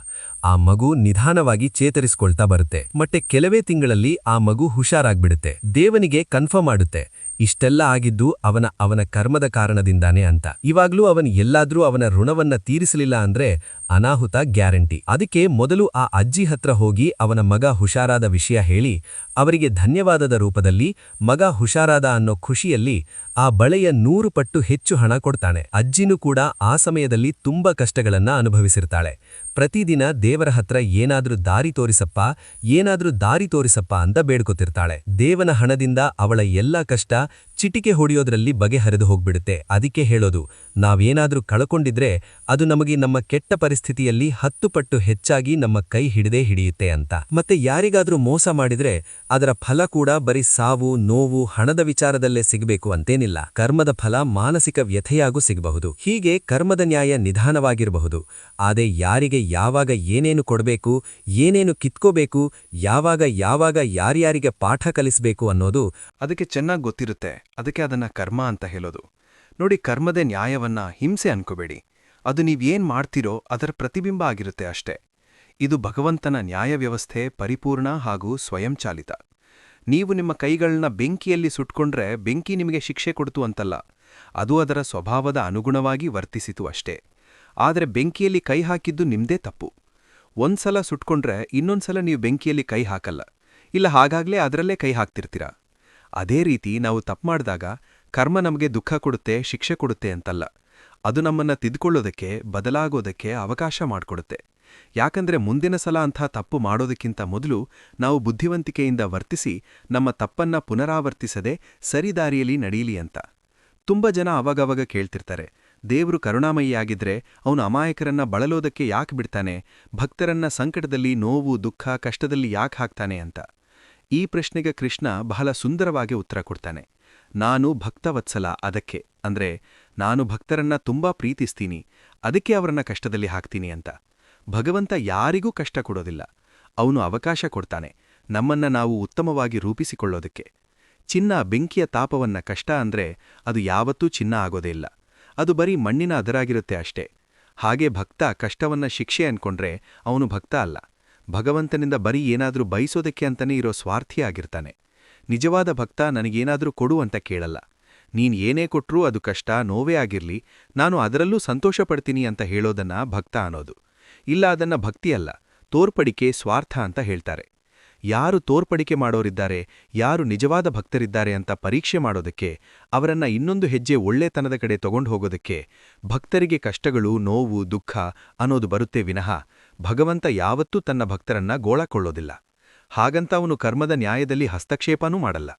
ಆ ಮಗು ನಿಧಾನವಾಗಿ ಚೇತರಿಸ್ಕೊಳ್ತಾ ಬರುತ್ತೆ. ಮತ್ತೆ ಕೆಲವೇ ತಿಂಗಳಲ್ಲಿ ಆ ಮಗು ಹುಷಾರಾಗ್ಬಿಡುತ್ತೆ. ದೇವನಿಗೆ ಕನ್ಫರ್ಮ್ ಮಾಡುತ್ತೆ ಇಷ್ಟೆಲ್ಲ ಆಗಿದ್ದು ಅವನ ಅವನ ಕರ್ಮದ ಕಾರಣದಿಂದಾನೆ ಅಂತ. ಇವಾಗ್ಲೂ ಅವನ್ ಎಲ್ಲಾದ್ರೂ ಅವನ ಋಣವನ್ನ ತೀರಿಸಲಿಲ್ಲ ಅಂದ್ರೆ ಅನಾಹುತ ಗ್ಯಾರಂಟಿ. ಅದಕ್ಕೆ ಮೊದಲು ಆ ಅಜ್ಜಿ ಹತ್ರ ಹೋಗಿ ಅವನ ಮಗ ಹುಷಾರಾದ ವಿಷಯ ಹೇಳಿ ಅವರಿಗೆ ಧನ್ಯವಾದದ ರೂಪದಲ್ಲಿ ಮಗ ಹುಷಾರಾದ ಅನ್ನೋ ಖುಷಿಯಲ್ಲಿ ಆ ಬಳೆಯ ನೂರು ಪಟ್ಟು ಹೆಚ್ಚು ಹಣ ಕೊಡ್ತಾನೆ ಅಜ್ಜಿನೂ ಕೂಡ ಆ ಸಮಯದಲ್ಲಿ ತುಂಬಾ ಕಷ್ಟಗಳನ್ನ ಅನುಭವಿಸಿರ್ತಾಳೆ. ಪ್ರತಿದಿನ ದೇವರ ಹತ್ರ ಏನಾದ್ರೂ ದಾರಿ ತೋರಿಸಪ್ಪ, ಏನಾದ್ರೂ ದಾರಿ ತೋರಿಸಪ್ಪ ಅಂತ ಬೇಡ್ಕೊತಿರ್ತಾಳೆ. ದೇವನ ಹಣದಿಂದ ಅವಳ ಎಲ್ಲಾ ಕಷ್ಟ ಚಿಟಿಕೆ ಹೊಡೆಯೋದ್ರಲ್ಲಿ ಬಗೆಹರಿದು ಹೋಗ್ಬಿಡುತ್ತೆ. ಅದಕ್ಕೆ ಹೇಳೋದು, ನಾವೇನಾದ್ರೂ ಕಳ್ಕೊಂಡಿದ್ರೆ ಅದು ನಮಗೆ ನಮ್ಮ ಕೆಟ್ಟ ಪರಿಸ್ಥಿತಿಯಲ್ಲಿ ಹತ್ತು ಪಟ್ಟು ಹೆಚ್ಚಾಗಿ ನಮ್ಮ ಕೈ ಹಿಡಿದೇ ಹಿಡಿಯುತ್ತೆ ಅಂತ. ಮತ್ತೆ ಯಾರಿಗಾದ್ರೂ ಮೋಸ ಮಾಡಿದ್ರೆ ಅದರ ಫಲ ಕೂಡ ಬರೀ ಸಾವು, ನೋವು, ಹಣದ ವಿಚಾರದಲ್ಲೇ ಸಿಗಬೇಕು ಅಂತೇನಿಲ್ಲ. ಕರ್ಮದ ಫಲ ಮಾನಸಿಕ ವ್ಯಥೆಯಾಗೂ ಸಿಗಬಹುದು. ಹೀಗೆ ಕರ್ಮದ ನ್ಯಾಯ ನಿಧಾನವಾಗಿರಬಹುದು. ಆದೇ ಯಾರಿಗೆ ಯಾವಾಗ ಏನೇನು ಕೊಡಬೇಕು, ಏನೇನು ಕಿತ್ಕೋಬೇಕು, ಯಾವಾಗ ಯಾವಾಗ ಯಾರ್ಯಾರಿಗೆ ಪಾಠ ಕಲಿಸಬೇಕು ಅನ್ನೋದು ಅದಕ್ಕೆ ಚೆನ್ನಾಗಿ ಗೊತ್ತಿರುತ್ತೆ. ಅದಕ್ಕೆ ಅದನ್ನ ಕರ್ಮ ಅಂತ ಹೇಳೋದು. ನೋಡಿ, ಕರ್ಮದ ನ್ಯಾಯವನ್ನ ಹಿಂಸೆ ಅನ್ಕೋಬೇಡಿ. ಅದು ನೀವೇನ್ ಮಾಡ್ತೀರೋ ಅದರ ಪ್ರತಿಬಿಂಬ ಆಗಿರುತ್ತೆ ಅಷ್ಟೇ. ಇದು ಭಗವಂತನ ನ್ಯಾಯ ವ್ಯವಸ್ಥೆ ಪರಿಪೂರ್ಣ ಹಾಗೂ ಸ್ವಯಂಚಾಲಿತ. ನೀವು ನಿಮ್ಮ ಕೈಗಳನ್ನ ಬೆಂಕಿಯಲ್ಲಿ ಸುಟ್ಕೊಂಡ್ರೆ ಬೆಂಕಿ ನಿಮಗೆ ಶಿಕ್ಷೆ ಕೊಡ್ತು ಅಂತಲ್ಲ, ಅದು ಅದರ ಸ್ವಭಾವದ ಅನುಗುಣವಾಗಿ ವರ್ತಿಸಿತು ಅಷ್ಟೇ. ಆದರೆ ಬೆಂಕಿಯಲ್ಲಿ ಕೈ ಹಾಕಿದ್ದು ನಿಮ್ದೇ ತಪ್ಪು. ಒಂದ್ಸಲ ಸುಟ್ಕೊಂಡ್ರೆ ಇನ್ನೊಂದ್ಸಲ ನೀವು ಬೆಂಕಿಯಲ್ಲಿ ಕೈ ಹಾಕಲ್ಲ. ಇಲ್ಲ, ಹಾಗಾಗ್ಲೇ ಅದರಲ್ಲೇ ಕೈ ಹಾಕ್ತಿರ್ತೀರ? ಅದೇ ರೀತಿ ನಾವು ತಪ್ಪು ಮಾಡಿದಾಗ ಕರ್ಮ ನಮಗೆ ದುಃಖ ಕೊಡುತ್ತೆ, ಶಿಕ್ಷೆ ಕೊಡುತ್ತೆ ಅಂತಲ್ಲ. ಅದು ನಮ್ಮನ್ನ ತಿದ್ಕೊಳ್ಳೋದಕ್ಕೆ, ಬದಲಾಗೋದಕ್ಕೆ ಅವಕಾಶ ಮಾಡಿಕೊಡುತ್ತೆ. ಯಾಕಂದ್ರೆ ಮುಂದಿನ ಸಲ ಅಂಥ ತಪ್ಪು ಮಾಡೋದಕ್ಕಿಂತ ಮೊದಲು ನಾವು ಬುದ್ಧಿವಂತಿಕೆಯಿಂದ ವರ್ತಿಸಿ ನಮ್ಮ ತಪ್ಪನ್ನ ಪುನರಾವರ್ತಿಸದೆ ಸರಿದಾರಿಯಲ್ಲಿ ನಡೀಲಿ ಅಂತ. ತುಂಬ ಜನ ಅವಾಗವಾಗ ಕೇಳ್ತಿರ್ತಾರೆ ದೇವರು ಕರುಣಾಮಯಿಯಾಗಿದ್ರೆ ಅವನು ಅಮಾಯಕರನ್ನ ಬಳಲೋದಕ್ಕೆ ಯಾಕೆ ಬಿಡ್ತಾನೆ? ಭಕ್ತರನ್ನ ಸಂಕಟದಲ್ಲಿ ನೋವು, ದುಃಖ, ಕಷ್ಟದಲ್ಲಿ ಯಾಕೆ ಹಾಕ್ತಾನೆ ಅಂತ? ಈ ಪ್ರಶ್ನೆಗೆ ಕೃಷ್ಣ ಬಹಳ ಸುಂದರವಾಗಿ ಉತ್ತರ ಕೊಡ್ತಾನೆ. ನಾನು ಭಕ್ತವತ್ಸಲ ಅದಕ್ಕೆ. ಅಂದ್ರೆ, ನಾನು ಭಕ್ತರನ್ನ ತುಂಬಾ ಪ್ರೀತಿಸ್ತೀನಿ. ಅದಕ್ಕೆ ಅವರನ್ನ ಕಷ್ಟದಲ್ಲಿ ಹಾಕ್ತೀನಿ ಅಂತ. ಭಗವಂತ ಯಾರಿಗೂ ಕಷ್ಟ ಕೊಡೋದಿಲ್ಲ. ಅವನು ಅವಕಾಶ ಕೊಡ್ತಾನೆ. ನಮ್ಮನ್ನ ನಾವು ಉತ್ತಮವಾಗಿ ರೂಪಿಸಿಕೊಳ್ಳೋದಕ್ಕೆ. ಚಿನ್ನ ಬೆಂಕಿಯ ತಾಪವನ್ನ ಕಷ್ಟ ಅಂದ್ರೆ ಅದು ಯಾವತ್ತೂ ಚಿನ್ನ ಆಗೋದೇ ಇಲ್ಲ. ಅದು ಬರೀ ಮಣ್ಣಿನ ಅದರಾಗಿರುತ್ತೆ ಅಷ್ಟೇ. ಹಾಗೆ ಭಕ್ತ ಕಷ್ಟವನ್ನ ಶಿಕ್ಷೆ ಅನ್ಕೊಂಡ್ರೆ ಅವನು ಭಕ್ತ ಅಲ್ಲ. ಭಗವಂತನಿಂದ ಬರೀ ಏನಾದರೂ ಬಯಸೋದಕ್ಕೆ ಅಂತನೇ ಇರೋ ಸ್ವಾರ್ಥಿಯಾಗಿರ್ತಾನೆ ನಿಜವಾದ ಭಕ್ತ ನನಗೇನಾದರೂ ಕೊಡು ಅಂತ ಕೇಳಲ್ಲ. ನೀನ್ ಏನೇ ಕೊಟ್ಟರೂ ಅದು ಕಷ್ಟ, ನೋವೇ ಆಗಿರ್ಲಿ, ನಾನು ಅದರಲ್ಲೂ ಸಂತೋಷ ಪಡ್ತೀನಿ ಅಂತ ಹೇಳೋದನ್ನ ಭಕ್ತ ಅನ್ನೋದು. ಇಲ್ಲ ಅದನ್ನ ಭಕ್ತಿಯಲ್ಲ, ತೋರ್ಪಡಿಕೆ ಸ್ವಾರ್ಥ ಅಂತ ಹೇಳ್ತಾರೆ. ಯಾರು ತೋರ್ಪಡಿಕೆ ಮಾಡೋರಿದ್ದಾರೆ, ಯಾರು ನಿಜವಾದ ಭಕ್ತರಿದ್ದಾರೆ ಅಂತ ಪರೀಕ್ಷೆ ಮಾಡೋದಕ್ಕೆ, ಅವರನ್ನ ಇನ್ನೊಂದು ಹೆಜ್ಜೆ ಒಳ್ಳೆತನದ ಕಡೆ ತಗೊಂಡು ಹೋಗೋದಕ್ಕೆ ಭಕ್ತರಿಗೆ ಕಷ್ಟಗಳು, ನೋವು, ದುಃಖ ಅನ್ನೋದು ಬರುತ್ತೆ ವಿನಃ ಭಗವಂತ ಯಾವತ್ತೂ ತನ್ನ ಭಕ್ತರನ್ನ ಗೋಳಕೊಳ್ಳೋದಿಲ್ಲ. ಹಾಗಂತ ಅವನು ಕರ್ಮದ ನ್ಯಾಯದಲ್ಲಿ ಹಸ್ತಕ್ಷೇಪನೂ ಮಾಡಲ್ಲ.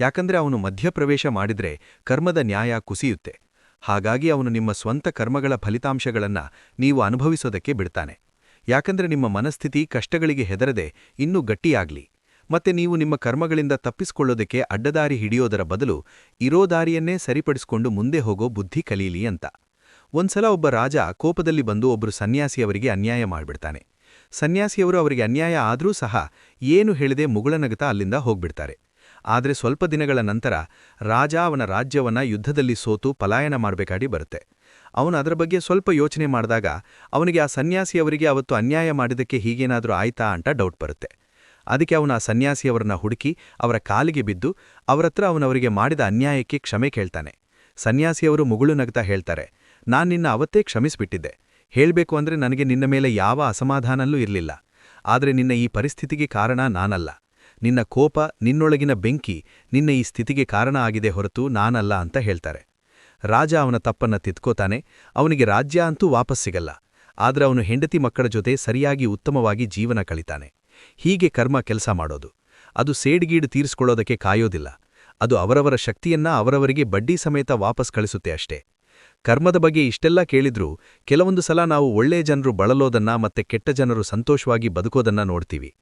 ಯಾಕಂದ್ರೆ ಅವನು ಮಧ್ಯಪ್ರವೇಶ ಮಾಡಿದ್ರೆ ಕರ್ಮದ ನ್ಯಾಯ ಕುಸಿಯುತ್ತೆ. ಹಾಗಾಗಿ ಅವನು ನಿಮ್ಮ ಸ್ವಂತ ಕರ್ಮಗಳ ಫಲಿತಾಂಶಗಳನ್ನ ನೀವು ಅನುಭವಿಸೋದಕ್ಕೆ ಬಿಡ್ತಾನೆ. ಯಾಕಂದ್ರೆ ನಿಮ್ಮ ಮನಸ್ಥಿತಿ ಕಷ್ಟಗಳಿಗೆ ಹೆದರದೆ ಇನ್ನೂ ಗಟ್ಟಿಯಾಗ್ಲಿ. ಮತ್ತೆ ನೀವು ನಿಮ್ಮ ಕರ್ಮಗಳಿಂದ ತಪ್ಪಿಸಿಕೊಳ್ಳೋದಕ್ಕೆ ಅಡ್ಡದಾರಿ ಹಿಡಿಯೋದರ ಬದಲು ಇರೋ ದಾರಿಯನ್ನೇ ಸರಿಪಡಿಸಿಕೊಂಡು ಮುಂದೆ ಹೋಗೋ ಬುದ್ಧಿ ಕಲೀಲಿ ಅಂತ. ಒಂದ್ಸಲ ಒಬ್ಬ ರಾಜ ಕೋಪದಲ್ಲಿ ಬಂದು ಒಬ್ಬರು ಸನ್ಯಾಸಿಯವರಿಗೆ ಅನ್ಯಾಯ ಮಾಡ್ಬಿಡ್ತಾನೆ. ಸನ್ಯಾಸಿಯವರು ಅವರಿಗೆ ಅನ್ಯಾಯ ಆದರೂ ಸಹ ಏನು ಹೇಳಿದೆ ಮುಗುಳನಗತ ಅಲ್ಲಿಂದ ಹೋಗ್ಬಿಡ್ತಾರೆ. ಆದರೆ ಸ್ವಲ್ಪ ದಿನಗಳ ನಂತರ ರಾಜ ಅವನ ರಾಜ್ಯವನ್ನ ಯುದ್ಧದಲ್ಲಿ ಸೋತು ಪಲಾಯನ ಮಾಡಬೇಕಾಗಿ ಬರುತ್ತೆ. ಅವನು ಅದರ ಬಗ್ಗೆ ಸ್ವಲ್ಪ ಯೋಚನೆ ಮಾಡಿದಾಗ ಅವನಿಗೆ ಆ ಸನ್ಯಾಸಿಯವರಿಗೆ ಅವತ್ತು ಅನ್ಯಾಯ ಮಾಡಿದ್ದಕ್ಕೆ ಹೀಗೇನಾದರೂ ಆಯ್ತಾ ಅಂತ ಡೌಟ್ ಬರುತ್ತೆ. ಅದಕ್ಕೆ ಅವನು ಆ ಸನ್ಯಾಸಿಯವರನ್ನ ಹುಡುಕಿ ಅವರ ಕಾಲಿಗೆ ಬಿದ್ದು ಅವರತ್ರ ಅವನವರಿಗೆ ಮಾಡಿದ ಅನ್ಯಾಯಕ್ಕೆ ಕ್ಷಮೆ ಕೇಳ್ತಾನೆ. ಸನ್ಯಾಸಿಯವರು ಮುಗುಳು ನಗ್ತಾ ಹೇಳ್ತಾರೆ, ನಾನು ನಿನ್ನ ಅವತ್ತೇ ಕ್ಷಮಿಸ್ಬಿಟ್ಟಿದ್ದೆ. ಹೇಳಬೇಕು ಅಂದ್ರೆ ನನಗೆ ನಿನ್ನ ಮೇಲೆ ಯಾವ ಅಸಮಾಧಾನಲ್ಲೂ ಇರಲಿಲ್ಲ. ಆದರೆ ನಿನ್ನ ಈ ಪರಿಸ್ಥಿತಿಗೆ ಕಾರಣ ನಾನಲ್ಲ. ನಿನ್ನ ಕೋಪ ನಿನ್ನೊಳಗಿನ ಬೆಂಕಿ ನಿನ್ನ ಈ ಸ್ಥಿತಿಗೆ ಕಾರಣ ಆಗಿದೆ ಹೊರತು ನಾನಲ್ಲ ಅಂತ ಹೇಳ್ತಾರೆ. ರಾಜ ಅವನ ತಪ್ಪನ್ನ ತಿದ್ಕೋತಾನೆ, ಅವನಿಗೆ ರಾಜ್ಯ ಅಂತೂ ವಾಪಸ್ ಸಿಗಲ್ಲ. ಆದ್ರೆ ಅವನು ಹೆಂಡತಿ ಮಕ್ಕಳ ಜೊತೆ ಸರಿಯಾಗಿ ಉತ್ತಮವಾಗಿ ಜೀವನ ಕಳಿತಾನೆ. ಹೀಗೆ ಕರ್ಮ ಕೆಲಸ ಮಾಡೋದು. ಅದು ಸೇಡ್ಗೀಡು ತೀರಿಸ್ಕೊಳ್ಳೋದಕ್ಕೆ ಕಾಯೋದಿಲ್ಲ. ಅದು ಅವರವರ ಶಕ್ತಿಯನ್ನ ಅವರವರಿಗೆ ಬಡ್ಡಿ ಸಮೇತ ವಾಪಸ್ ಕಳಿಸುತ್ತೆ ಅಷ್ಟೇ. ಕರ್ಮದ ಬಗ್ಗೆ ಇಷ್ಟೆಲ್ಲ ಕೇಳಿದ್ರೂ ಕೆಲವೊಂದು ಸಲ ನಾವು ಒಳ್ಳೆ ಜನರು ಬಳಲೋದನ್ನ ಮತ್ತೆ ಕೆಟ್ಟ ಜನರು ಸಂತೋಷವಾಗಿ ಬದುಕೋದನ್ನ ನೋಡ್ತೀವಿ.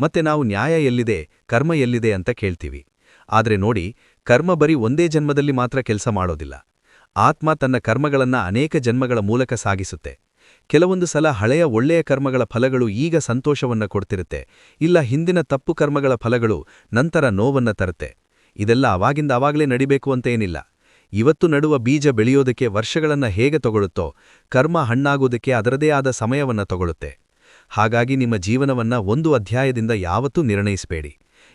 ಮತ್ತೆ ನಾವು ನ್ಯಾಯ ಎಲ್ಲಿದೆ, ಕರ್ಮ ಎಲ್ಲಿದೆ ಅಂತ ಕೇಳ್ತೀವಿ. ಆದ್ರೆ ನೋಡಿ, ಕರ್ಮ ಬರೀ ಒಂದೇ ಜನ್ಮದಲ್ಲಿ ಮಾತ್ರ ಕೆಲಸ ಮಾಡೋದಿಲ್ಲ. ಆತ್ಮ ತನ್ನ ಕರ್ಮಗಳನ್ನ ಅನೇಕ ಜನ್ಮಗಳ ಮೂಲಕ ಸಾಗಿಸುತ್ತೆ. ಕೆಲವೊಂದು ಸಲ ಹಳೆಯ ಒಳ್ಳೆಯ ಕರ್ಮಗಳ ಫಲಗಳು ಈಗ ಸಂತೋಷವನ್ನ ಕೊಡ್ತಿರುತ್ತೆ. ಇಲ್ಲ ಹಿಂದಿನ ತಪ್ಪು ಕರ್ಮಗಳ ಫಲಗಳು ನಂತರ ನೋವನ್ನ ತರುತ್ತೆ. ಇದೆಲ್ಲ ಅವಾಗಿಂದ ಅವಾಗಲೇ ನಡಿಬೇಕು ಅಂತ ಏನಿಲ್ಲ. ಇವತ್ತು ನಡುವ ಬೀಜ ಬೆಳೆಯೋದಕ್ಕೆ ವರ್ಷಗಳನ್ನ ಹೇಗೆ ತಗೊಳುತ್ತೋ ಕರ್ಮ ಹಣ್ಣಾಗೋದಕ್ಕೆ ಅದರದೇ ಆದ ಸಮಯವನ್ನ ತಗೊಳುತ್ತೆ ಹಾಗಾಗಿ ನಿಮ್ಮ ಜೀವನವನ್ನ ಒಂದು ಅಧ್ಯಾಯದಿಂದ ಯಾವತ್ತೂ ನಿರ್ಣಯಿಸಬೇಡಿ.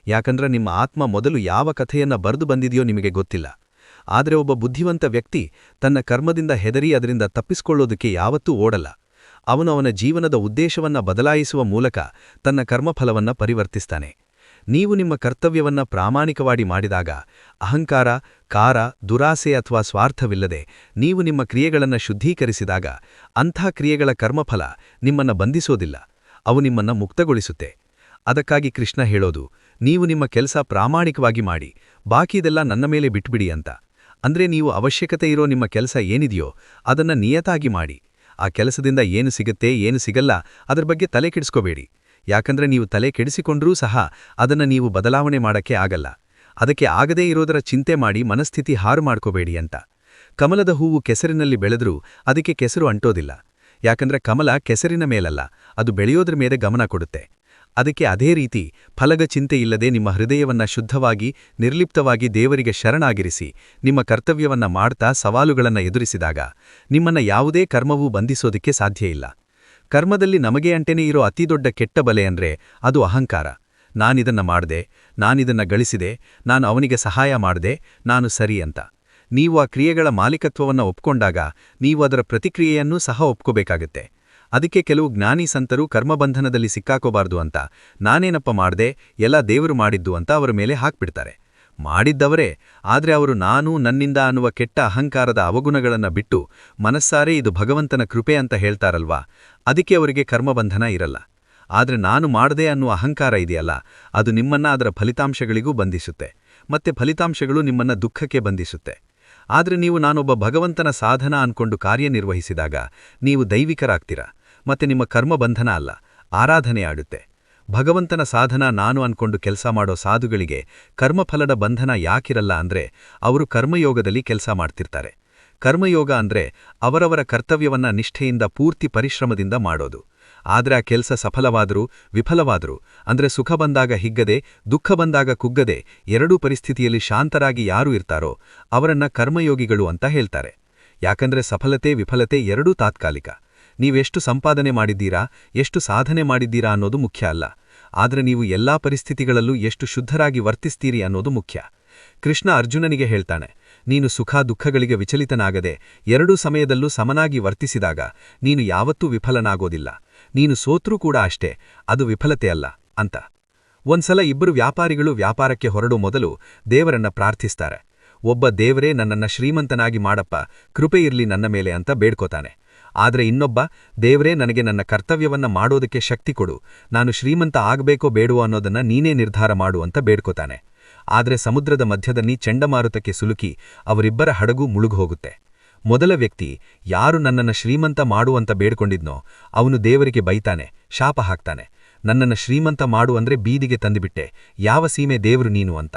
ಯಾಕಂದ್ರೆ ನಿಮ್ಮ ಆತ್ಮ ಮೊದಲು ಯಾವ ಕಥೆಯನ್ನ ಬರೆದು ಬಂದಿದೆಯೋ ನಿಮಗೆ ಗೊತ್ತಿಲ್ಲ. ಆದರೆ ಒಬ್ಬ ಬುದ್ಧಿವಂತ ವ್ಯಕ್ತಿ ತನ್ನ ಕರ್ಮದಿಂದ ಹೆದರಿ ಅದರಿಂದ ತಪ್ಪಿಸಿಕೊಳ್ಳೋದಕ್ಕೆ ಯಾವತ್ತೂ ಓಡಲ್ಲ. ಅವನು ಅವನ ಜೀವನದ ಉದ್ದೇಶವನ್ನ ಬದಲಾಯಿಸುವ ಮೂಲಕ ತನ್ನ ಕರ್ಮಫಲವನ್ನ ಪರಿವರ್ತಿಸ್ತಾನೆ. ನೀವು ನಿಮ್ಮ ಕರ್ತವ್ಯವನ್ನ ಪ್ರಾಮಾಣಿಕವಾಗಿ ಮಾಡಿದಾಗ ಅಹಂಕಾರ ಕಾರ ದುರಾಸೆ ಅಥವಾ ಸ್ವಾರ್ಥವಿಲ್ಲದೆ ನೀವು ನಿಮ್ಮ ಕ್ರಿಯೆಗಳನ್ನು ಶುದ್ಧೀಕರಿಸಿದಾಗ ಅಂಥ ಕ್ರಿಯೆಗಳ ಕರ್ಮಫಲ ನಿಮ್ಮನ್ನ ಬಂಧಿಸೋದಿಲ್ಲ, ಅವು ನಿಮ್ಮನ್ನ ಮುಕ್ತಗೊಳಿಸುತ್ತೆ. ಅದಕ್ಕಾಗಿ ಕೃಷ್ಣ ಹೇಳೋದು, ನೀವು ನಿಮ್ಮ ಕೆಲಸ ಪ್ರಾಮಾಣಿಕವಾಗಿ ಮಾಡಿ, ಬಾಕಿದೆಲ್ಲ ನನ್ನ ಮೇಲೆ ಬಿಟ್ಬಿಡಿ ಅಂತ. ಅಂದ್ರೆ ನೀವು ಅವಶ್ಯಕತೆ ಇರೋ ನಿಮ್ಮ ಕೆಲಸ ಏನಿದೆಯೋ ಅದನ್ನ ನಿಯತಾಗಿ ಮಾಡಿ. ಆ ಕೆಲಸದಿಂದ ಏನು ಸಿಗುತ್ತೆ, ಏನು ಸಿಗಲ್ಲ, ಅದರ ಬಗ್ಗೆ ತಲೆ ಕೆಡಿಸ್ಕೋಬೇಡಿ. ಯಾಕಂದ್ರೆ ನೀವು ತಲೆ ಕೆಡಿಸಿಕೊಂಡ್ರೂ ಸಹ ಅದನ್ನ ನೀವು ಬದಲಾವಣೆ ಮಾಡಕ್ಕೆ ಆಗಲ್ಲ. ಅದಕ್ಕೆ ಆಗದೇ ಇರೋದರ ಚಿಂತೆ ಮಾಡಿ ಮನಸ್ಥಿತಿ ಹಾರು ಮಾಡ್ಕೋಬೇಡಿ ಅಂತ. ಕಮಲದ ಹೂವು ಕೆಸರಿನಲ್ಲಿ ಬೆಳೆದ್ರೂ ಅದಕ್ಕೆ ಕೆಸರು ಅಂಟೋದಿಲ್ಲ. ಯಾಕಂದ್ರೆ ಕಮಲ ಕೆಸರಿನ ಮೇಲಲ್ಲ, ಅದು ಬೆಳೆಯೋದ್ರ ಮೇಲೆ ಗಮನ ಕೊಡುತ್ತೆ. ಅದಕ್ಕೆ ಅದೇ ರೀತಿ ಫಲಗ ಚಿಂತೆಯಿಲ್ಲದೆ ನಿಮ್ಮ ಹೃದಯವನ್ನ ಶುದ್ಧವಾಗಿ, ನಿರ್ಲಿಪ್ತವಾಗಿ ದೇವರಿಗೆ ಶರಣಾಗಿರಿಸಿ, ನಿಮ್ಮ ಕರ್ತವ್ಯವನ್ನ ಮಾಡ್ತಾ ಸವಾಲುಗಳನ್ನ ಎದುರಿಸಿದಾಗ ನಿಮ್ಮನ್ನ ಯಾವುದೇ ಕರ್ಮವೂ ಬಂಧಿಸೋದಕ್ಕೆ ಸಾಧ್ಯ ಇಲ್ಲ. ಕರ್ಮದಲ್ಲಿ ನಮಗೆ ಅಂಟೆನೇ ಇರೋ ಅತಿದೊಡ್ಡ ಕೆಟ್ಟ ಬಲೆ ಅಂದ್ರೆ ಅದು ಅಹಂಕಾರ. ನಾನಿದನ್ನ ಮಾಡಿದೆ ನಾನಿದನ್ನ ಗಳಿಸಿದೆ, ನಾನು ಅವನಿಗೆ ಸಹಾಯ ಮಾಡಿದೆ, ನಾನು ಸರಿ ಅಂತ. ನೀವು ಆ ಕ್ರಿಯೆಗಳ ಮಾಲೀಕತ್ವವನ್ನು ಒಪ್ಕೊಂಡಾಗ ನೀವು ಅದರ ಪ್ರತಿಕ್ರಿಯೆಯನ್ನೂ ಸಹ ಒಪ್ಕೋಬೇಕಾಗತ್ತೆ. ಅದಕ್ಕೆ ಕೆಲವು ಜ್ಞಾನಿ ಸಂತರು ಕರ್ಮಬಂಧನದಲ್ಲಿ ಸಿಕ್ಕಾಕೋಬಾರ್ದು ಅಂತ, ನಾನೇನಪ್ಪ ಮಾಡ್ದೆ, ಎಲ್ಲ ದೇವರು ಮಾಡಿದ್ದು ಅಂತ ಅವರ ಮೇಲೆ ಹಾಕ್ಬಿಡ್ತಾರೆ. ಮಾಡಿದ್ದವರೇ, ಆದ್ರೆ ಅವರು ನಾನು ನನ್ನಿಂದ ಅನ್ನುವ ಕೆಟ್ಟ ಅಹಂಕಾರದ ಅವಗುಣಗಳನ್ನ ಬಿಟ್ಟು, ಮನಸ್ಸಾರೆ ಇದು ಭಗವಂತನ ಕೃಪೆ ಅಂತ ಹೇಳ್ತಾರಲ್ವಾ, ಅದಕ್ಕೆ ಅವರಿಗೆ ಕರ್ಮಬಂಧನ ಇರಲ್ಲ. ಆದ್ರೆ ನಾನು ಮಾಡದೆ ಅನ್ನುವ ಅಹಂಕಾರ ಇದೆಯಲ್ಲ, ಅದು ನಿಮ್ಮನ್ನ ಅದರ ಫಲಿತಾಂಶಗಳಿಗೂ ಬಂಧಿಸುತ್ತೆ, ಮತ್ತೆ ಫಲಿತಾಂಶಗಳು ನಿಮ್ಮನ್ನ ದುಃಖಕ್ಕೆ ಬಂಧಿಸುತ್ತೆ. ಆದ್ರೆ ನೀವು ನಾನೊಬ್ಬ ಭಗವಂತನ ಸಾಧನ ಅನ್ಕೊಂಡು ಕಾರ್ಯನಿರ್ವಹಿಸಿದಾಗ, ನೀವು ದೈವಿಕರಾಗ್ತೀರಾ? ಮತ್ತೆ ನಿಮ್ಮ ಕರ್ಮಬಂಧನ ಅಲ್ಲ, ಆರಾಧನೆ ಆಡುತ್ತೆ. ಭಗವಂತನ ಸಾಧನ ನಾನು ಅನ್ಕೊಂಡು ಕೆಲಸ ಮಾಡೋ ಸಾಧುಗಳಿಗೆ ಕರ್ಮಫಲದ ಬಂಧನ ಯಾಕಿರಲ್ಲ ಅಂದ್ರೆ ಅವರು ಕರ್ಮಯೋಗದಲ್ಲಿ ಕೆಲಸ ಮಾಡ್ತಿರ್ತಾರೆ. ಕರ್ಮಯೋಗ ಅಂದ್ರೆ ಅವರವರ ಕರ್ತವ್ಯವನ್ನ ನಿಷ್ಠೆಯಿಂದ ಪೂರ್ತಿ ಪರಿಶ್ರಮದಿಂದ ಮಾಡೋದು. ಆದ್ರೆ ಆ ಕೆಲಸ ಸಫಲವಾದರೂ ವಿಫಲವಾದರೂ, ಅಂದ್ರೆ ಸುಖ ಬಂದಾಗ ಹಿಗ್ಗದೆ, ದುಃಖ ಬಂದಾಗ ಕುಗ್ಗದೆ, ಎರಡೂ ಪರಿಸ್ಥಿತಿಯಲ್ಲಿ ಶಾಂತರಾಗಿ ಯಾರು ಇರ್ತಾರೋ ಅವರನ್ನ ಕರ್ಮಯೋಗಿಗಳು ಅಂತ ಹೇಳ್ತಾರೆ. ಯಾಕಂದ್ರೆ ಸಫಲತೆ ವಿಫಲತೆ ಎರಡೂ ತಾತ್ಕಾಲಿಕ. ನೀವೆಷ್ಟು ಸಂಪಾದನೆ ಮಾಡಿದ್ದೀರಾ, ಎಷ್ಟು ಸಾಧನೆ ಮಾಡಿದ್ದೀರಾ ಅನ್ನೋದು ಮುಖ್ಯ ಅಲ್ಲ. ಆದರೆ ನೀವು ಎಲ್ಲಾ ಪರಿಸ್ಥಿತಿಗಳಲ್ಲೂ ಎಷ್ಟು ಶುದ್ಧರಾಗಿ ವರ್ತಿಸ್ತೀರಿ ಅನ್ನೋದು ಮುಖ್ಯ. ಕೃಷ್ಣ ಅರ್ಜುನನಿಗೆ ಹೇಳ್ತಾನೆ, ನೀನು ಸುಖ ದುಃಖಗಳಿಗೆ ವಿಚಲಿತನಾಗದೆ, ಎರಡೂ ಸಮಯದಲ್ಲೂ ಸಮನಾಗಿ ವರ್ತಿಸಿದಾಗ ನೀನು ಯಾವತ್ತೂ ವಿಫಲನಾಗೋದಿಲ್ಲ. ನೀನು ಸೋತ್ರೂ ಕೂಡ ಅಷ್ಟೇ, ಅದು ವಿಫಲತೆ ಅಲ್ಲ, ಅಂತ. ಒಂದ್ಸಲ ಇಬ್ಬರು ವ್ಯಾಪಾರಿಗಳು ವ್ಯಾಪಾರಕ್ಕೆ ಹೊರಡು ಮೊದಲು ದೇವರನ್ನ ಪ್ರಾರ್ಥಿಸ್ತಾರೆ. ಒಬ್ಬ ದೇವರೇ ನನ್ನನ್ನ ಶ್ರೀಮಂತನಾಗಿ ಮಾಡಪ್ಪ, ಕೃಪೆ ಇರ್ಲಿ ನನ್ನ ಮೇಲೆ ಅಂತ ಬೇಡ್ಕೋತಾನೆ. ಆದ್ರೆ ಇನ್ನೊಬ್ಬ, ದೇವರೇ ನನಗೆ ನನ್ನ ಕರ್ತವ್ಯವನ್ನ ಮಾಡೋದಕ್ಕೆ ಶಕ್ತಿ ಕೊಡು. ನಾನು ಶ್ರೀಮಂತ ಆಗಬೇಕೋ ಬೇಡುವೋ ಅನ್ನೋದನ್ನ ನೀನೇ ನಿರ್ಧಾರ ಮಾಡು ಅಂತ ಬೇಡ್ಕೋತಾನೆ. ಆದರೆ ಸಮುದ್ರದ ಮಧ್ಯದಲ್ಲಿ ಚಂಡಮಾರುತಕ್ಕೆ ಸುಲುಕಿ ಅವರಿಬ್ಬರ ಹಡಗು ಮುಳುಗೋಗುತ್ತೆ ಮೊದಲ ವ್ಯಕ್ತಿ, ಯಾರು ನನ್ನನ್ನ ಶ್ರೀಮಂತ ಮಾಡುವಂತ ಬೇಡ್ಕೊಂಡಿದ್ನೋ, ಅವನು ದೇವರಿಗೆ ಬೈತಾನೆ, ಶಾಪ ಹಾಕ್ತಾನೆ. ನನ್ನನ್ನ ಶ್ರೀಮಂತ ಮಾಡು ಅಂದ್ರೆ ಬೀದಿಗೆ ತಂದುಬಿಟ್ಟೆ, ಯಾವ ಸೀಮೆ ದೇವರು ನೀನು ಅಂತ.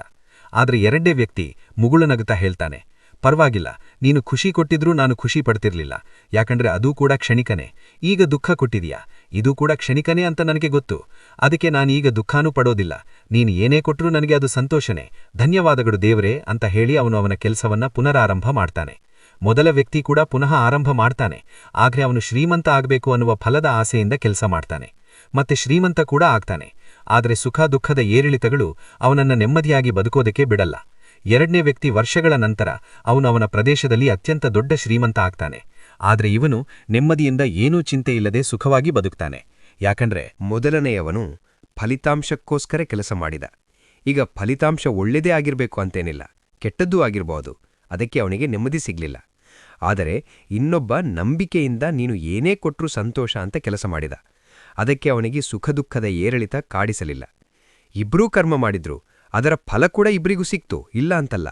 ಆದರೆ ಎರಡೇ ವ್ಯಕ್ತಿ ಮುಗುಳನಗುತ್ತಾ ಹೇಳ್ತಾನೆ ಪರವಾಗಿಲ್ಲ, ನೀನು ಖುಷಿ ಕೊಟ್ಟಿದ್ರೂ ನಾನು ಖುಷಿ ಪಡ್ತಿರ್ಲಿಲ್ಲ, ಯಾಕಂದ್ರೆ ಅದೂ ಕೂಡ ಕ್ಷಣಿಕನೇ. ಈಗ ದುಃಖ ಕೊಟ್ಟಿದೀಯಾ? ಇದು ಕೂಡ ಕ್ಷಣಿಕನೇ ಅಂತ ನನಗೆ ಗೊತ್ತು. ಅದಕ್ಕೆ ನಾನೀಗ ದುಃಖನೂ ಪಡೋದಿಲ್ಲ. ನೀನು ಏನೇ ಕೊಟ್ಟರೂ ನನಗೆ ಅದು ಸಂತೋಷನೇ. ಧನ್ಯವಾದಗಳು ದೇವರೇ ಅಂತ ಹೇಳಿ ಅವನು ಅವನ ಕೆಲಸವನ್ನ ಪುನರಾರಂಭ ಮಾಡ್ತಾನೆ. ಮೊದಲ ವ್ಯಕ್ತಿ ಕೂಡ ಪುನಃ ಆರಂಭ ಮಾಡ್ತಾನೆ. ಆದರೆ ಅವನು ಶ್ರೀಮಂತ ಆಗಬೇಕು ಅನ್ನುವ ಫಲದ ಆಸೆಯಿಂದ ಕೆಲಸ ಮಾಡ್ತಾನೆ. ಮತ್ತೆ ಶ್ರೀಮಂತ ಕೂಡ ಆಗ್ತಾನೆ. ಆದರೆ ಸುಖ ದುಃಖದ ಏರಿಳಿತಗಳು ಅವನನ್ನ ನೆಮ್ಮದಿಯಾಗಿ ಬದುಕೋದಕ್ಕೆ ಬಿಡಲ್ಲ. ಎರಡನೇ ವ್ಯಕ್ತಿ ವರ್ಷಗಳ ನಂತರ ಅವನು ಅವನ ಪ್ರದೇಶದಲ್ಲಿ ಅತ್ಯಂತ ದೊಡ್ಡ ಶ್ರೀಮಂತ ಆಗ್ತಾನೆ. ಆದರೆ ಇವನು ನೆಮ್ಮದಿಯಿಂದ ಏನೂ ಚಿಂತೆ ಇಲ್ಲದೆ ಸುಖವಾಗಿ ಬದುಕ್ತಾನೆ. ಯಾಕಂದ್ರೆ ಮೊದಲನೆಯವನು ಫಲಿತಾಂಶಕ್ಕೋಸ್ಕರ ಕೆಲಸ ಮಾಡಿದ. ಈಗ ಫಲಿತಾಂಶ ಒಳ್ಳೆದೇ ಆಗಿರಬೇಕು ಅಂತೇನಿಲ್ಲ. ಕೆಟ್ಟದ್ದೂ ಆಗಿರಬಹುದು ಅದಕ್ಕೆ ಅವನಿಗೆ ನೆಮ್ಮದಿ ಸಿಗಲಿಲ್ಲ. ಆದರೆ ಇನ್ನೊಬ್ಬ ನಂಬಿಕೆಯಿಂದ ನೀನು ಏನೇ ಕೊಟ್ಟರೂ ಸಂತೋಷ ಅಂತ ಕೆಲಸ ಮಾಡಿದ. ಅದಕ್ಕೆ ಅವನಿಗೆ ಸುಖ ದುಃಖದ ಏರಿಳಿತ ಕಾಡಿಸಲಿಲ್ಲ. ಇಬ್ರೂ ಕರ್ಮ ಮಾಡಿದ್ರು. ಅದರ ಫಲ ಕೂಡ ಇಬ್ಬರಿಗೂ ಸಿಕ್ತು, ಇಲ್ಲ ಅಂತಲ್ಲ.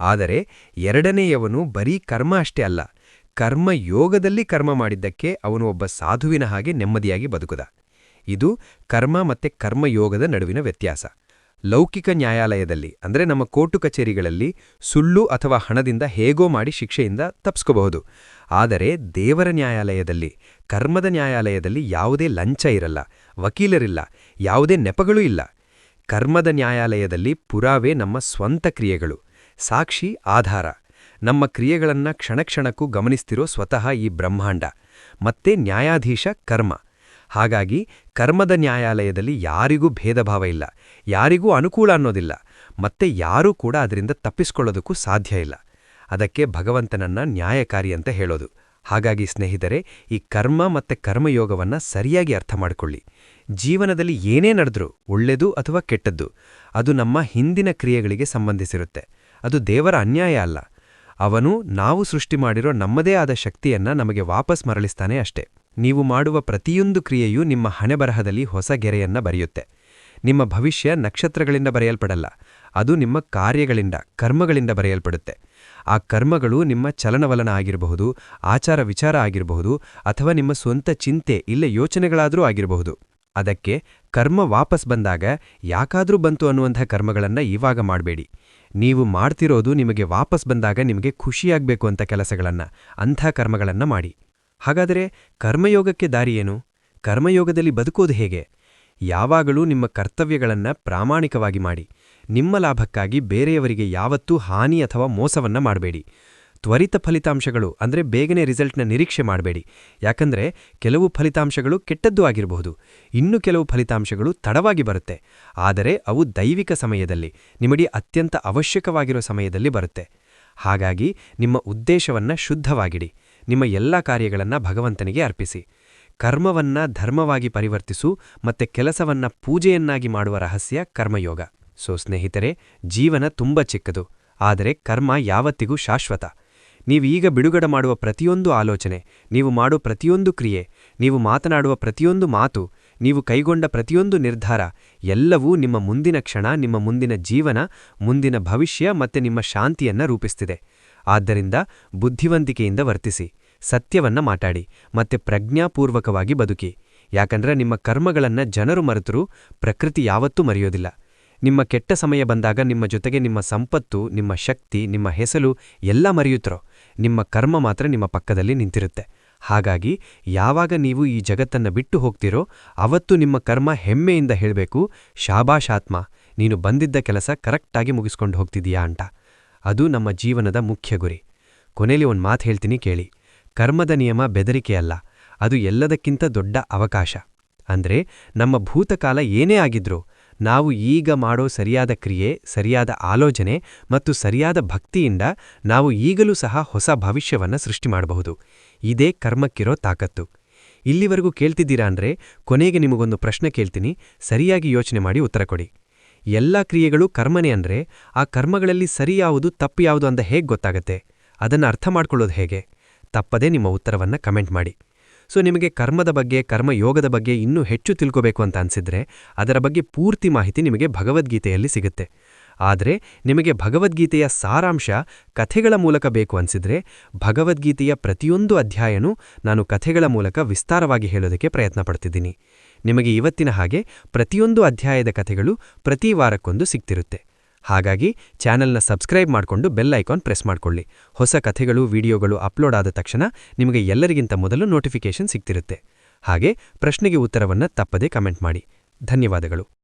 ಆದರೆ ಎರಡನೆಯವನು ಬರೀ ಕರ್ಮ ಅಷ್ಟೇ ಅಲ್ಲ, ಕರ್ಮ ಯೋಗದಲ್ಲಿ ಕರ್ಮ ಮಾಡಿದ್ದಕ್ಕೆ ಅವನು ಒಬ್ಬ ಸಾಧುವಿನ ಹಾಗೆ ನೆಮ್ಮದಿಯಾಗಿ ಬದುಕುದ. ಇದು ಕರ್ಮ ಮತ್ತೆ ಕರ್ಮಯೋಗದ ನಡುವಿನ ವ್ಯತ್ಯಾಸ. ಲೌಕಿಕ ನ್ಯಾಯಾಲಯದಲ್ಲಿ, ಅಂದರೆ ನಮ್ಮ ಕೋರ್ಟು ಕಚೇರಿಗಳಲ್ಲಿ ಸುಳ್ಳು ಅಥವಾ ಹಣದಿಂದ ಹೇಗೋ ಮಾಡಿ ಶಿಕ್ಷೆಯಿಂದ ತಪ್ಪಿಸ್ಕೋಬಹುದು ಆದರೆ ದೇವರ ನ್ಯಾಯಾಲಯದಲ್ಲಿ, ಕರ್ಮದ ನ್ಯಾಯಾಲಯದಲ್ಲಿ ಯಾವುದೇ ಲಂಚ ಇರಲ್ಲ, ವಕೀಲರಿಲ್ಲ, ಯಾವುದೇ ನೆಪಗಳೂ ಇಲ್ಲ. ಕರ್ಮದ ನ್ಯಾಯಾಲಯದಲ್ಲಿ ಪುರಾವೆ ನಮ್ಮ ಸ್ವಂತ ಕ್ರಿಯೆಗಳು, ಸಾಕ್ಷಿ ಆಧಾರ. ನಮ್ಮ ಕ್ರಿಯೆಗಳನ್ನ ಕ್ಷಣಕ್ಷಣಕ್ಕೂ ಗಮನಿಸ್ತಿರೋ ಸ್ವತಃ ಈ ಬ್ರಹ್ಮಾಂಡ, ಮತ್ತೆ ನ್ಯಾಯಾಧೀಶ ಕರ್ಮ. ಹಾಗಾಗಿ ಕರ್ಮದ ನ್ಯಾಯಾಲಯದಲ್ಲಿ ಯಾರಿಗೂ ಭೇದಭಾವ ಇಲ್ಲ, ಯಾರಿಗೂ ಅನುಕೂಲ ಅನ್ನೋದಿಲ್ಲ, ಮತ್ತೆ ಯಾರೂ ಕೂಡ ಅದರಿಂದ ತಪ್ಪಿಸ್ಕೊಳ್ಳೋದಕ್ಕೂ ಸಾಧ್ಯ ಇಲ್ಲ. ಅದಕ್ಕೆ ಭಗವಂತನನ್ನ ನ್ಯಾಯಕಾರಿ ಅಂತ ಹೇಳೋದು. ಹಾಗಾಗಿ ಸ್ನೇಹಿತರೆ, ಈ ಕರ್ಮ ಮತ್ತೆ ಕರ್ಮಯೋಗವನ್ನ ಸರಿಯಾಗಿ ಅರ್ಥ ಮಾಡಿಕೊಳ್ಳಿ. ಜೀವನದಲ್ಲಿ ಏನೇ ನಡೆದ್ರೂ ಒಳ್ಳೆದು ಅಥವಾ ಕೆಟ್ಟದ್ದು, ಅದು ನಮ್ಮ ಹಿಂದಿನ ಕ್ರಿಯೆಗಳಿಗೆ ಸಂಬಂಧಿಸಿರುತ್ತೆ. ಅದು ದೇವರ ಅನ್ಯಾಯ ಅಲ್ಲ. ಅವನು ನಾವು ಸೃಷ್ಟಿ ಮಾಡಿರೋ ನಮ್ಮದೇ ಆದ ಶಕ್ತಿಯನ್ನ ನಮಗೆ ವಾಪಸ್ ಮರಳಿಸ್ತಾನೆ ಅಷ್ಟೇ. ನೀವು ಮಾಡುವ ಪ್ರತಿಯೊಂದು ಕ್ರಿಯೆಯೂ ನಿಮ್ಮ ಹಣೆಬರಹದಲ್ಲಿ ಹೊಸ ಗೆರೆಯನ್ನ ಬರೆಯುತ್ತೆ. ನಿಮ್ಮ ಭವಿಷ್ಯ ನಕ್ಷತ್ರಗಳಿಂದ ಬರೆಯಲ್ಪಡಲ್ಲ, ಅದು ನಿಮ್ಮ ಕಾರ್ಯಗಳಿಂದ, ಕರ್ಮಗಳಿಂದ ಬರೆಯಲ್ಪಡುತ್ತೆ. ಆ ಕರ್ಮಗಳು ನಿಮ್ಮ ಚಲನವಲನ ಆಗಿರಬಹುದು, ಆಚಾರ ವಿಚಾರ ಆಗಿರಬಹುದು ಅಥವಾ ನಿಮ್ಮ ಸ್ವಂತ ಚಿಂತೆ, ಇಲ್ಲ ಯೋಚನೆಗಳಾದರೂ ಆಗಿರಬಹುದು. ಅದಕ್ಕೆ ಕರ್ಮ ವಾಪಸ್ ಬಂದಾಗ ಯಾಕಾದ್ರೂ ಬಂತು ಅನ್ನುವಂಥ ಕರ್ಮಗಳನ್ನ ಇವಾಗ ಮಾಡಬೇಡಿ. ನೀವು ಮಾಡ್ತಿರೋದು ನಿಮಗೆ ವಾಪಸ್ ಬಂದಾಗ ನಿಮಗೆ ಖುಷಿಯಾಗಬೇಕು ಅಂತ ಕೆಲಸಗಳನ್ನ, ಅಂಥ ಕರ್ಮಗಳನ್ನ ಮಾಡಿ. ಹಾಗಾದರೆ ಕರ್ಮಯೋಗಕ್ಕೆ ದಾರಿಯೇನು ಕರ್ಮಯೋಗದಲ್ಲಿ ಬದುಕೋದು ಹೇಗೆ? ಯಾವಾಗಲೂ ನಿಮ್ಮ ಕರ್ತವ್ಯಗಳನ್ನ ಪ್ರಾಮಾಣಿಕವಾಗಿ ಮಾಡಿ. ನಿಮ್ಮ ಲಾಭಕ್ಕಾಗಿ ಬೇರೆಯವರಿಗೆ ಯಾವತ್ತೂ ಹಾನಿ ಅಥವಾ ಮೋಸವನ್ನ ಮಾಡಬೇಡಿ. ತ್ವರಿತ ಫಲಿತಾಂಶಗಳು ಅಂದರೆ ಬೇಗನೆ ರಿಸಲ್ಟ್ನ ನಿರೀಕ್ಷೆ ಮಾಡಬೇಡಿ. ಯಾಕಂದ್ರೆ ಕೆಲವು ಫಲಿತಾಂಶಗಳು ಕೆಟ್ಟದ್ದು ಆಗಿರಬಹುದು. ಇನ್ನು ಕೆಲವು ಫಲಿತಾಂಶಗಳು ತಡವಾಗಿ ಬರುತ್ತೆ. ಆದರೆ ಅವು ದೈವಿಕ ಸಮಯದಲ್ಲಿ, ನಿಮಗೆ ಅತ್ಯಂತ ಅವಶ್ಯಕವಾಗಿರೋ ಸಮಯದಲ್ಲಿ ಬರುತ್ತೆ. ಹಾಗಾಗಿ ನಿಮ್ಮ ಉದ್ದೇಶವನ್ನ ಶುದ್ಧವಾಗಿಡಿ. ನಿಮ್ಮ ಎಲ್ಲ ಕಾರ್ಯಗಳನ್ನು ಭಗವಂತನಿಗೆ ಅರ್ಪಿಸಿ. ಕರ್ಮವನ್ನ ಧರ್ಮವಾಗಿ ಪರಿವರ್ತಿಸು ಮತ್ತೆ ಕೆಲಸವನ್ನ ಪೂಜೆಯನ್ನಾಗಿ ಮಾಡುವ ರಹಸ್ಯ ಕರ್ಮಯೋಗ. ಸೊ ಸ್ನೇಹಿತರೆ, ಜೀವನ ತುಂಬ ಚಿಕ್ಕದು. ಆದರೆ ಕರ್ಮ ಯಾವತ್ತಿಗೂ ಶಾಶ್ವತ. ನೀವೀಗ ಬಿಡುಗಡೆ ಮಾಡುವ ಪ್ರತಿಯೊಂದು ಆಲೋಚನೆ, ನೀವು ಮಾಡುವ ಪ್ರತಿಯೊಂದು ಕ್ರಿಯೆ, ನೀವು ಮಾತನಾಡುವ ಪ್ರತಿಯೊಂದು ಮಾತು, ನೀವು ಕೈಗೊಂಡ ಪ್ರತಿಯೊಂದು ನಿರ್ಧಾರ, ಎಲ್ಲವೂ ನಿಮ್ಮ ಮುಂದಿನ ಕ್ಷಣ, ನಿಮ್ಮ ಮುಂದಿನ ಜೀವನ, ಮುಂದಿನ ಭವಿಷ್ಯ ಮತ್ತೆ ನಿಮ್ಮ ಶಾಂತಿಯನ್ನ ರೂಪಿಸ್ತಿದೆ. ಆದ್ದರಿಂದ ಬುದ್ಧಿವಂತಿಕೆಯಿಂದ ವರ್ತಿಸಿ, ಸತ್ಯವನ್ನ ಮಾತಾಡಿ, ಮತ್ತೆ ಪ್ರಜ್ಞಾಪೂರ್ವಕವಾಗಿ ಬದುಕಿ. ಯಾಕಂದ್ರೆ ನಿಮ್ಮ ಕರ್ಮಗಳನ್ನ ಜನರು ಮರೆತರೂ ಪ್ರಕೃತಿ ಯಾವತ್ತೂ ಮರೆಯೋದಿಲ್ಲ. ನಿಮ್ಮ ಕೆಟ್ಟ ಸಮಯ ಬಂದಾಗ ನಿಮ್ಮ ಜೊತೆಗೆ ನಿಮ್ಮ ಸಂಪತ್ತು, ನಿಮ್ಮ ಶಕ್ತಿ, ನಿಮ್ಮ ಹೆಸಲು ಎಲ್ಲ ಮರೆಯುತ್ತರೋ? ನಿಮ್ಮ ಕರ್ಮ ಮಾತ್ರ ನಿಮ್ಮ ಪಕ್ಕದಲ್ಲಿ ನಿಂತಿರುತ್ತೆ. ಹಾಗಾಗಿ ಯಾವಾಗ ನೀವು ಈ ಜಗತ್ತನ್ನ ಬಿಟ್ಟು ಹೋಗ್ತಿರೋ ಅವತ್ತು ನಿಮ್ಮ ಕರ್ಮ ಹೆಮ್ಮೆಯಿಂದ ಹೇಳಬೇಕು, ಶಾಬಾಶಾತ್ಮ, ನೀನು ಬಂದಿದ್ದ ಕೆಲಸ ಕರೆಕ್ಟಾಗಿ ಮುಗಿಸ್ಕೊಂಡು ಹೋಗ್ತಿದೀಯಾ ಅಂತ. ಅದು ನಮ್ಮ ಜೀವನದ ಮುಖ್ಯ ಗುರಿ. ಕೊನೆಯಲ್ಲಿ ಒಂದು ಮಾತು ಹೇಳ್ತೀನಿ ಕೇಳಿ. ಕರ್ಮದ ನಿಯಮ ಬೆದರಿಕೆಯಲ್ಲ ಅದು ಎಲ್ಲದಕ್ಕಿಂತ ದೊಡ್ಡ ಅವಕಾಶ. ಅಂದ್ರೆ ನಮ್ಮ ಭೂತಕಾಲ ಏನೇ ಆಗಿದ್ರೂ ನಾವು ಈಗ ಮಾಡೋ ಸರಿಯಾದ ಕ್ರಿಯೆ, ಸರಿಯಾದ ಆಲೋಚನೆ ಮತ್ತು ಸರಿಯಾದ ಭಕ್ತಿಯಿಂದ ನಾವು ಈಗಲೂ ಸಹ ಹೊಸ ಭವಿಷ್ಯವನ್ನ ಸೃಷ್ಟಿ ಮಾಡಬಹುದು. ಇದೇ ಕರ್ಮಕ್ಕಿರೋ ತಾಕತ್ತು. ಇಲ್ಲಿವರೆಗೂ ಕೇಳ್ತಿದ್ದೀರಾ ಅಂದ್ರೆ ಕೊನೆಗೆ ನಿಮಗೊಂದು ಪ್ರಶ್ನೆ ಕೇಳ್ತೀನಿ, ಸರಿಯಾಗಿ ಯೋಚನೆ ಮಾಡಿ ಉತ್ತರ ಕೊಡಿ. ಎಲ್ಲ ಕ್ರಿಯೆಗಳು ಕರ್ಮನೆ ಅಂದ್ರೆ ಆ ಕರ್ಮಗಳಲ್ಲಿ ಸರಿ ಯಾವುದು, ತಪ್ಪು ಯಾವುದು ಅಂತ ಹೇಗೆ ಗೊತ್ತಾಗತ್ತೆ? ಅದನ್ನು ಅರ್ಥ ಮಾಡ್ಕೊಳ್ಳೋದು ಹೇಗೆ? ತಪ್ಪದೇ ನಿಮ್ಮ ಉತ್ತರವನ್ನು ಕಮೆಂಟ್ ಮಾಡಿ. ಸೊ ನಿಮಗೆ ಕರ್ಮದ ಬಗ್ಗೆ ಕರ್ಮಯೋಗದ ಬಗ್ಗೆ ಇನ್ನೂ ಹೆಚ್ಚು ತಿಳ್ಕೋಬೇಕು ಅಂತ ಅನ್ಸಿದ್ರೆ, ಅದರ ಬಗ್ಗೆ ಪೂರ್ತಿ ಮಾಹಿತಿ ನಿಮಗೆ ಭಗವದ್ಗೀತೆಯಲ್ಲಿ ಸಿಗುತ್ತೆ. ಆದರೆ, ನಿಮಗೆ ಭಗವದ್ಗೀತೆಯ ಸಾರಾಂಶ ಕಥೆಗಳ ಮೂಲಕ ಬೇಕು ಅನ್ಸಿದ್ರೆ, ಭಗವದ್ಗೀತೆಯ ಪ್ರತಿಯೊಂದು ಅಧ್ಯಾಯನೂ ನಾನು ಕಥೆಗಳ ಮೂಲಕ ವಿಸ್ತಾರವಾಗಿ ಹೇಳೋದಕ್ಕೆ ಪ್ರಯತ್ನ ನಿಮಗೆ ಇವತ್ತಿನ ಹಾಗೆ ಪ್ರತಿಯೊಂದು ಅಧ್ಯಾಯದ ಕಥೆಗಳು ಪ್ರತಿ ವಾರಕ್ಕೊಂದು ಸಿಗ್ತಿರುತ್ತೆ. ಹಾಗಾಗಿ ಚಾನೆಲ್ನ ಸಬ್ಸ್ಕ್ರೈಬ್ ಮಾಡಿಕೊಂಡು ಬೆಲ್ ಐಕಾನ್ ಪ್ರೆಸ್ ಮಾಡ್ಕೊಳ್ಳಿ. ಹೊಸ ಕಥೆಗಳು, ವಿಡಿಯೋಗಳು ಅಪ್ಲೋಡ್ ಆದ ತಕ್ಷಣ ನಿಮಗೆ ಎಲ್ಲರಿಗಿಂತ ಮೊದಲು ನೋಟಿಫಿಕೇಷನ್ ಸಿಗ್ತಿರುತ್ತೆ. ಹಾಗೆ ಪ್ರಶ್ನೆಗೆ ಉತ್ತರವನ್ನ ತಪ್ಪದೇ ಕಮೆಂಟ್ ಮಾಡಿ. ಧನ್ಯವಾದಗಳು.